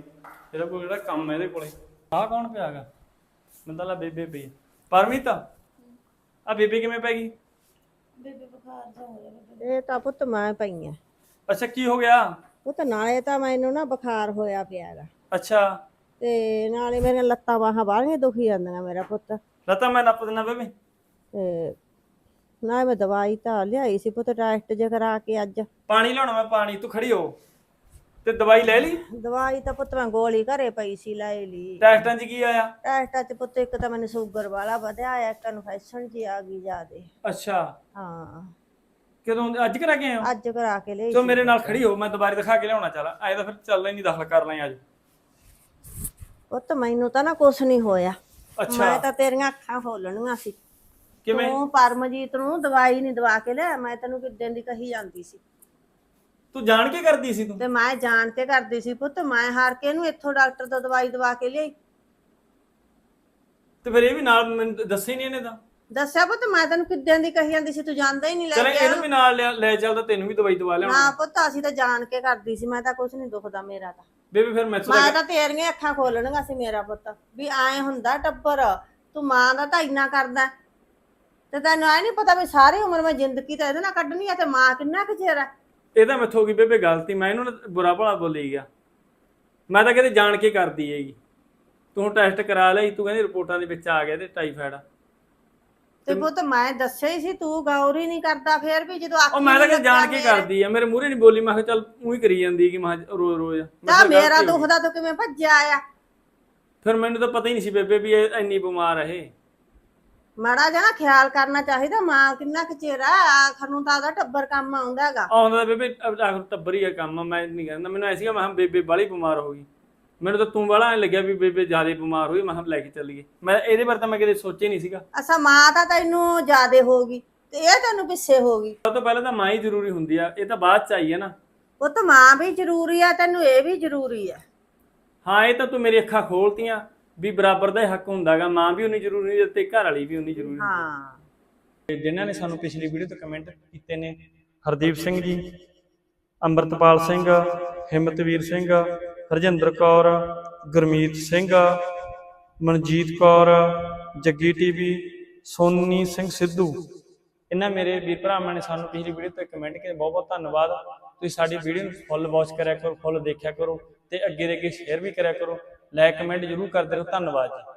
ਇਹਦਾ ਕੋਈ ਜਿਹੜਾ ਕੰਮ ਹੈ ਇਹਦੇ ਕੋਲੇ। ਆਹ ਕੌਣ ਪਿਆਗਾ ਮੈਨੂੰ ਤਾਂ ਲਾ ਬੇਬੇ ਪਈ ਆ। ਪਰਮੀਤ ਆ ਬੇਬੇ ਕਿਵੇਂ ਪੈ ਗਈ? ਬੇਬੇ ਬੁਖਾਰ ਜਾ ਹੋ ਜਾ ਇਹ ਤਾਂ ਪੁੱਤ ਮੈਂ ਪਈ ਆ। ਅੱਛਾ ਕੀ ਹੋ ਗਿਆ? ਉਹ ਤਾਂ ਨਾਲੇ ਤਾਂ ਮੈਨੂੰ ਨਾ ਬੁਖਾਰ ਹੋਇਆ ਪਿਆ ਹੈਗਾ। ਅੱਛਾ। ਤੇ ਨਾਲੇ ਮੇਰੀਆਂ ਲੱਤਾਂ ਬਾਹਾਂ ਬਾਹਲੀਆਂ ਦੁਖੀ ਜਾਂਦੀਆਂ ਮੇਰਾ ਪੁੱਤ। ਲਤਾ ਮੈਂ ਨੱਪ ਦਿੰਦਾ ਬੇਬੇ। ਤੇ ਨਾ ਮੈਂ ਦਵਾਈ ਤਾਂ ਲਿਆਈ ਸੀ ਪੁੱਤ ਟੈਸਟ ਜੇ ਕਰਾ ਕੇ ਅੱਜ। ਪਾਣੀ ਲਿਆਉਣਾ ਮੈਂ ਪਾਣੀ ਤੂੰ ਖੜੀ ਹੋ। ਤੇ ਦਵਾਈ ਲੈ ਲਈ? ਦਵਾਈ ਤਾਂ ਪੁੱਤ ਮੈਂ ਗੋਲੀ ਘਰੇ ਪਈ ਸੀ ਲੈ ਲਈ। ਟੈਸਟਾਂ 'ਚ ਕੀ ਆਇਆ? ਟੈਸਟਾਂ ਚ ਪੁੱਤ ਇੱਕ ਤਾਂ ਮੈਨੂੰ ਸ਼ੂਗਰ ਵਾਲਾ ਵਧਿਆ ਆ ਇੱਕ ਇਨਫੈਕਸ਼ਨ ਜੀ ਆ ਗਈ ਜਿਆਦੇ। ਅੱਛਾ। ਹਾਂ। ਕਦੋਂ ਅੱਜ ਕਰਾ ਕੇ ਆਏ ਹੋ? ਅੱਜ ਕਰਾ ਕੇ ਲਈ ਤੂੰ ਮੇਰੇ ਨਾਲ ਖੜੀ ਹੋ ਮੈਂ ਦੁਬਾਰੇ ਦਿਖਾ ਕੇ ਲਿਆਉਣਾ ਚੱਲ। ਐ ਤਾਂ ਫਿਰ ਚੱਲਦਾ ਹੀ ਨਹੀਂ ਦਾਖਲ ਕਰ ਲਾਂ ਅੱਜ। ਪੁੱਤ ਮੈਨੂੰ ਤਾਂ ਨਾ ਕੁਛ ਨਹੀਂ ਹੋਇਆ। ਅੱਛਾ। ਮੈਂ ਤਾਂ ਤੇਰੀਆਂ ਅੱਖਾਂ ਖੋਲਣੀਆਂ ਸੀ। ਕਿਵੇਂ? ਤੂੰ ਪਰਮਜੀਤ ਨੂੰ ਦਵਾਈ ਨਹੀਂ ਦਵਾ ਕੇ ਲਿਆ ਮੈਂ ਤੈਨੂੰ ਕਿੱਦਾਂ ਦੀ ਕਹੀ ਜਾਂਦੀ ਸੀ। ਤੂੰ ਜਾਣ ਕੇ ਕਰਦੀ ਸੀ ਤੂੰ? ਤੇ ਮੈਂ ਜਾਣ ਕੇ ਕਰਦੀ ਸੀ ਪੁੱਤ ਮੈਂ ਹਾਰ ਕੇ ਇਹਨੂੰ ਇੱਥੋਂ ਡਾਕਟਰ ਤੋਂ ਦਵਾਈ ਦਵਾ ਕੇ ਲਿਆਈ। ਤੇ ਫਿਰ ਇਹ ਵੀ ਨਾਲ ਮੈਨੂੰ ਦੱਸਿਆ ਹੀ ਨਹੀਂ ਇਹਨੇ ਤਾਂ? ਦੱਸਿਆ ਪੁੱਤ ਮੈਂ ਤੈਨੂੰ ਕਿੱਦਾਂ ਦੀ ਕਹੀ ਜਾਂਦੀ ਸੀ ਤੂੰ ਜਾਣਦਾ ਹੀ ਨਹੀਂ ਲੈ ਚਲ ਕੇ ਇਹਨੂੰ ਵੀ ਨਾਲ ਲਿਆ- ਲੈ ਚੱਲਦਾ ਤੈਨੂੰ ਵੀ ਦਵਾਈ ਦਵਾ ਲਿਆਉਣਾ। ਨਾ ਪੁੱਤ ਅਸੀਂ ਤਾਂ ਜਾਣ ਕੇ ਕਰਦੀ ਸੀ ਮੈਂ ਤਾਂ ਕੁਝ ਨਹੀਂ ਦੁਖਦਾ ਮੇਰਾ ਤਾਂ। ਬੇਬੇ ਫਿਰ ਮੈਥੋਂ ਮੈਂ ਤਾਂ ਤਾਂ ਤੇਰੀਆਂ ਅੱਖਾਂ ਖੋਲਣਗਾ ਸੀ ਮੇਰਾ ਪੁੱਤ ਵੀ ਐ ਹੁੰਦਾ ਟੱਬਰ ਤੂੰ ਮਾਂ ਦਾ ਤਾਂ ਇੰਨਾ ਕਰਦਾ। ਤੇ ਤੈਨੂੰ ਐ ਨਹੀਂ ਪਤਾ ਵੀ ਸਾਰੀ ਉਮਰ ਮੈਂ ਜ਼ਿੰਦਗੀ ਤਾਂ ਇਹਦੇ ਨਾਲ ਕੱਢਣੀ ਆ ਤੇ ਮਾਂ ਕਿੰਨਾ ਕੁ ਚਿਰ ਆ? ਇਹ ਤਾਂ ਮੈਥੋਂ ਗਈ ਬੇਬੇ ਗਲਤੀ ਮੈਂ ਇਹਨੂੰ ਨਾ ਬੁਰਾ ਭਲਾ ਬੋਲੀ ਗਿਆ। ਮੈਂ ਤਾਂ ਕਹਿੰਦੇ ਜਾਣ ਕੇ ਕਰਦੀ ਹੈਗੀ। ਤੂੰ ਟੈਸਟ ਕਰਾ ਲਈ ਤੂੰ ਕਹਿੰਦੀ ਰਿਪੋਰਟਾਂ ਦੇ ਵਿੱਚ ਆ ਗਿਆ ਤੇ ਟਾਈਫਾਇਡ ਆ। ਤੇ ਪੁੱਤ ਮੈਂ ਦੱਸਿਆ ਹੀ ਸੀ ਤੂੰ ਗੌਰ ਹੀ ਨਹੀਂ ਕਰਦਾ ਫੇਰ ਵੀ ਜਦੋਂ ਉਹ ਆਖੀ ਮੈਂ ਤਾਂ ਜਾਣ ਕੇ ਕਰਦੀ ਆ ਮੇਰੇ ਮੂਹਰੇ ਨਹੀਂ ਬੋਲੀ ਮੈਂ ਕਿਹਾ ਚੱਲ ਉਹੀ ਕਰੀ ਜਾਂਦੀ ਕਿ ਮੈਂ ਰੋਜ਼ ਰੋਜ਼ ਤਾਂ ਮੇਰਾ। ਦੁਖਦਾ ਤੂੰ ਕਿਵੇਂ ਭੱਜਿਆ ਆ ਫਿਰ ਮੈਨੂੰ ਤਾਂ ਪਤਾ ਹੀ ਨਹੀਂ ਸੀ ਬੇਬੇ ਵੀ ਇਹ ਇੰਨੀ ਬਿਮਾਰ ਹੈ ਮਾੜਾ ਜਿਹਾ ਨਾ ਖਿਆਲ ਕਰਨਾ ਚਾਹੀਦਾ ਮਾਂ ਕਿੰਨਾ ਕੁ ਆਖਰ ਨੂੰ ਤਾਂ ਉਹਦਾ ਟੱਬਰ ਕੰਮ ਆਉਂਦਾ ਹੈਗਾ। ਆਉਂਦਾ ਬੇਬੇ ਆਖਰ ਟੱਬਰ ਹੀ ਆ ਕੰਮ ਮੈਂ ਨਹੀਂ ਕਹਿੰਦਾ। ਮੈਨੂੰ ਐਸੀ ਮੈਂ ਬੇਬੇ ਬਾਲੀ ਬਿਮਾਰ ਹੋ ਗਈ। ਮੈਨੂੰ ਤਾਂ ਤੂੰ ਵਾਲਾ ਐ ਲੱਗਿਆ ਵੀ ਬੇਬੇ ਜ਼ਿਆਦਾ ਬਿਮਾਰ ਹੋਈ ਮੈਂ ਕਿਹਾ ਲੈ ਕੇ ਚੱਲੀਏ। ਮੈਂ ਇਹਦੇ ਬਾਰੇ ਤਾਂ ਮੈਂ ਕਦੇ ਸੋਚਿਆ ਨਹੀਂ ਸੀਗਾ। ਅਸਾਂ ਮਾਂ ਤਾਂ ਤੈਨੂੰ ਜ਼ਿਆਦੇ ਹੋਗੀ ਤੇ ਇਹ ਤੈਨੂੰ ਪਿੱਛੇ ਹੋਗੀ ਸਭ ਤੋਂ ਪਹਿਲਾਂ ਤਾਂ ਮਾਂ ਹੀ ਜ਼ਰੂਰੀ ਹੁੰਦੀ ਆ ਇਹ ਤਾਂ ਬਾਅਦ ਚ ਆਈ ਹੈ ਨਾ। ਪੁੱਤ ਮਾਂ ਵੀ ਜ਼ਰੂਰੀ ਆ ਤੈਨੂੰ ਇਹ ਵੀ ਜ਼ਰੂਰੀ ਆ। ਹਾਂ ਇਹ ਤਾਂ ਤੂੰ ਮੇਰੀ ਅੱਖਾਂ ਖੋਲਤੀਆਂ ਵੀ ਬਰਾਬਰ ਦਾ ਹੀ ਹੱਕ ਹੁੰਦਾਗਾ ਮਾਂ ਵੀ ਉਨੀ ਜ਼ਰੂਰੀ ਹੈ ਤੇ ਘਰ ਵਾਲੀ ਵੀ ਉਨੀ ਜ਼ਰੂਰੀ ਹੁੰਦੀ ਹਾਂ। ਹੈ ਜਿਨ੍ਹਾਂ ਨੇ ਸਾਨੂੰ ਪਿਛਲੀ ਵੀਡੀਓ ਤੇ ਕਮੈਂਟ ਕੀਤੇ ਨੇ ਹਰਦੀਪ ਸਿੰਘ ਜੀ ਅੰਮ੍ਰਿਤਪਾਲ ਸਿੰਘ ਹਿੰਮਤਵੀਰ ਸਿੰਘ ਹਰਜਿੰਦਰ ਕੌਰ, ਗੁਰਮੀਤ ਸਿੰਘ, ਮਨਜੀਤ ਕੌਰ, ਜੱਗੀ ਟੀਵੀ, ਸੋਨੀ ਸਿੰਘ ਸਿੱਧੂ। ਇਹਨਾਂ ਮੇਰੇ ਵੀਰ ਭਰਾਵਾਂ ਨੇ ਸਾਨੂੰ ਪਿਛਲੀ ਵੀਡੀਓ ਤੇ ਕਮੈਂਟ ਕੀਤੇ, ਬਹੁਤ ਬਹੁਤ ਧੰਨਵਾਦ। ਤੁਸੀਂ ਸਾਡੀ ਵੀਡੀਓ ਨੂੰ ਫੁੱਲ ਵਾਚ ਕਰਿਆ ਕਰੋ, ਫੁੱਲ ਦੇਖਿਆ ਕਰੋ ਤੇ ਅੱਗੇ ਦੇ ਅੱਗੇ ਸ਼ੇਅਰ ਵੀ ਕਰਿਆ ਕਰੋ। ਲਾਈਕ ਕਮੈਂਟ ਜਰੂਰ ਕਰਦੇ ਰਹੋ, ਧੰਨਵਾਦ ਜੀ।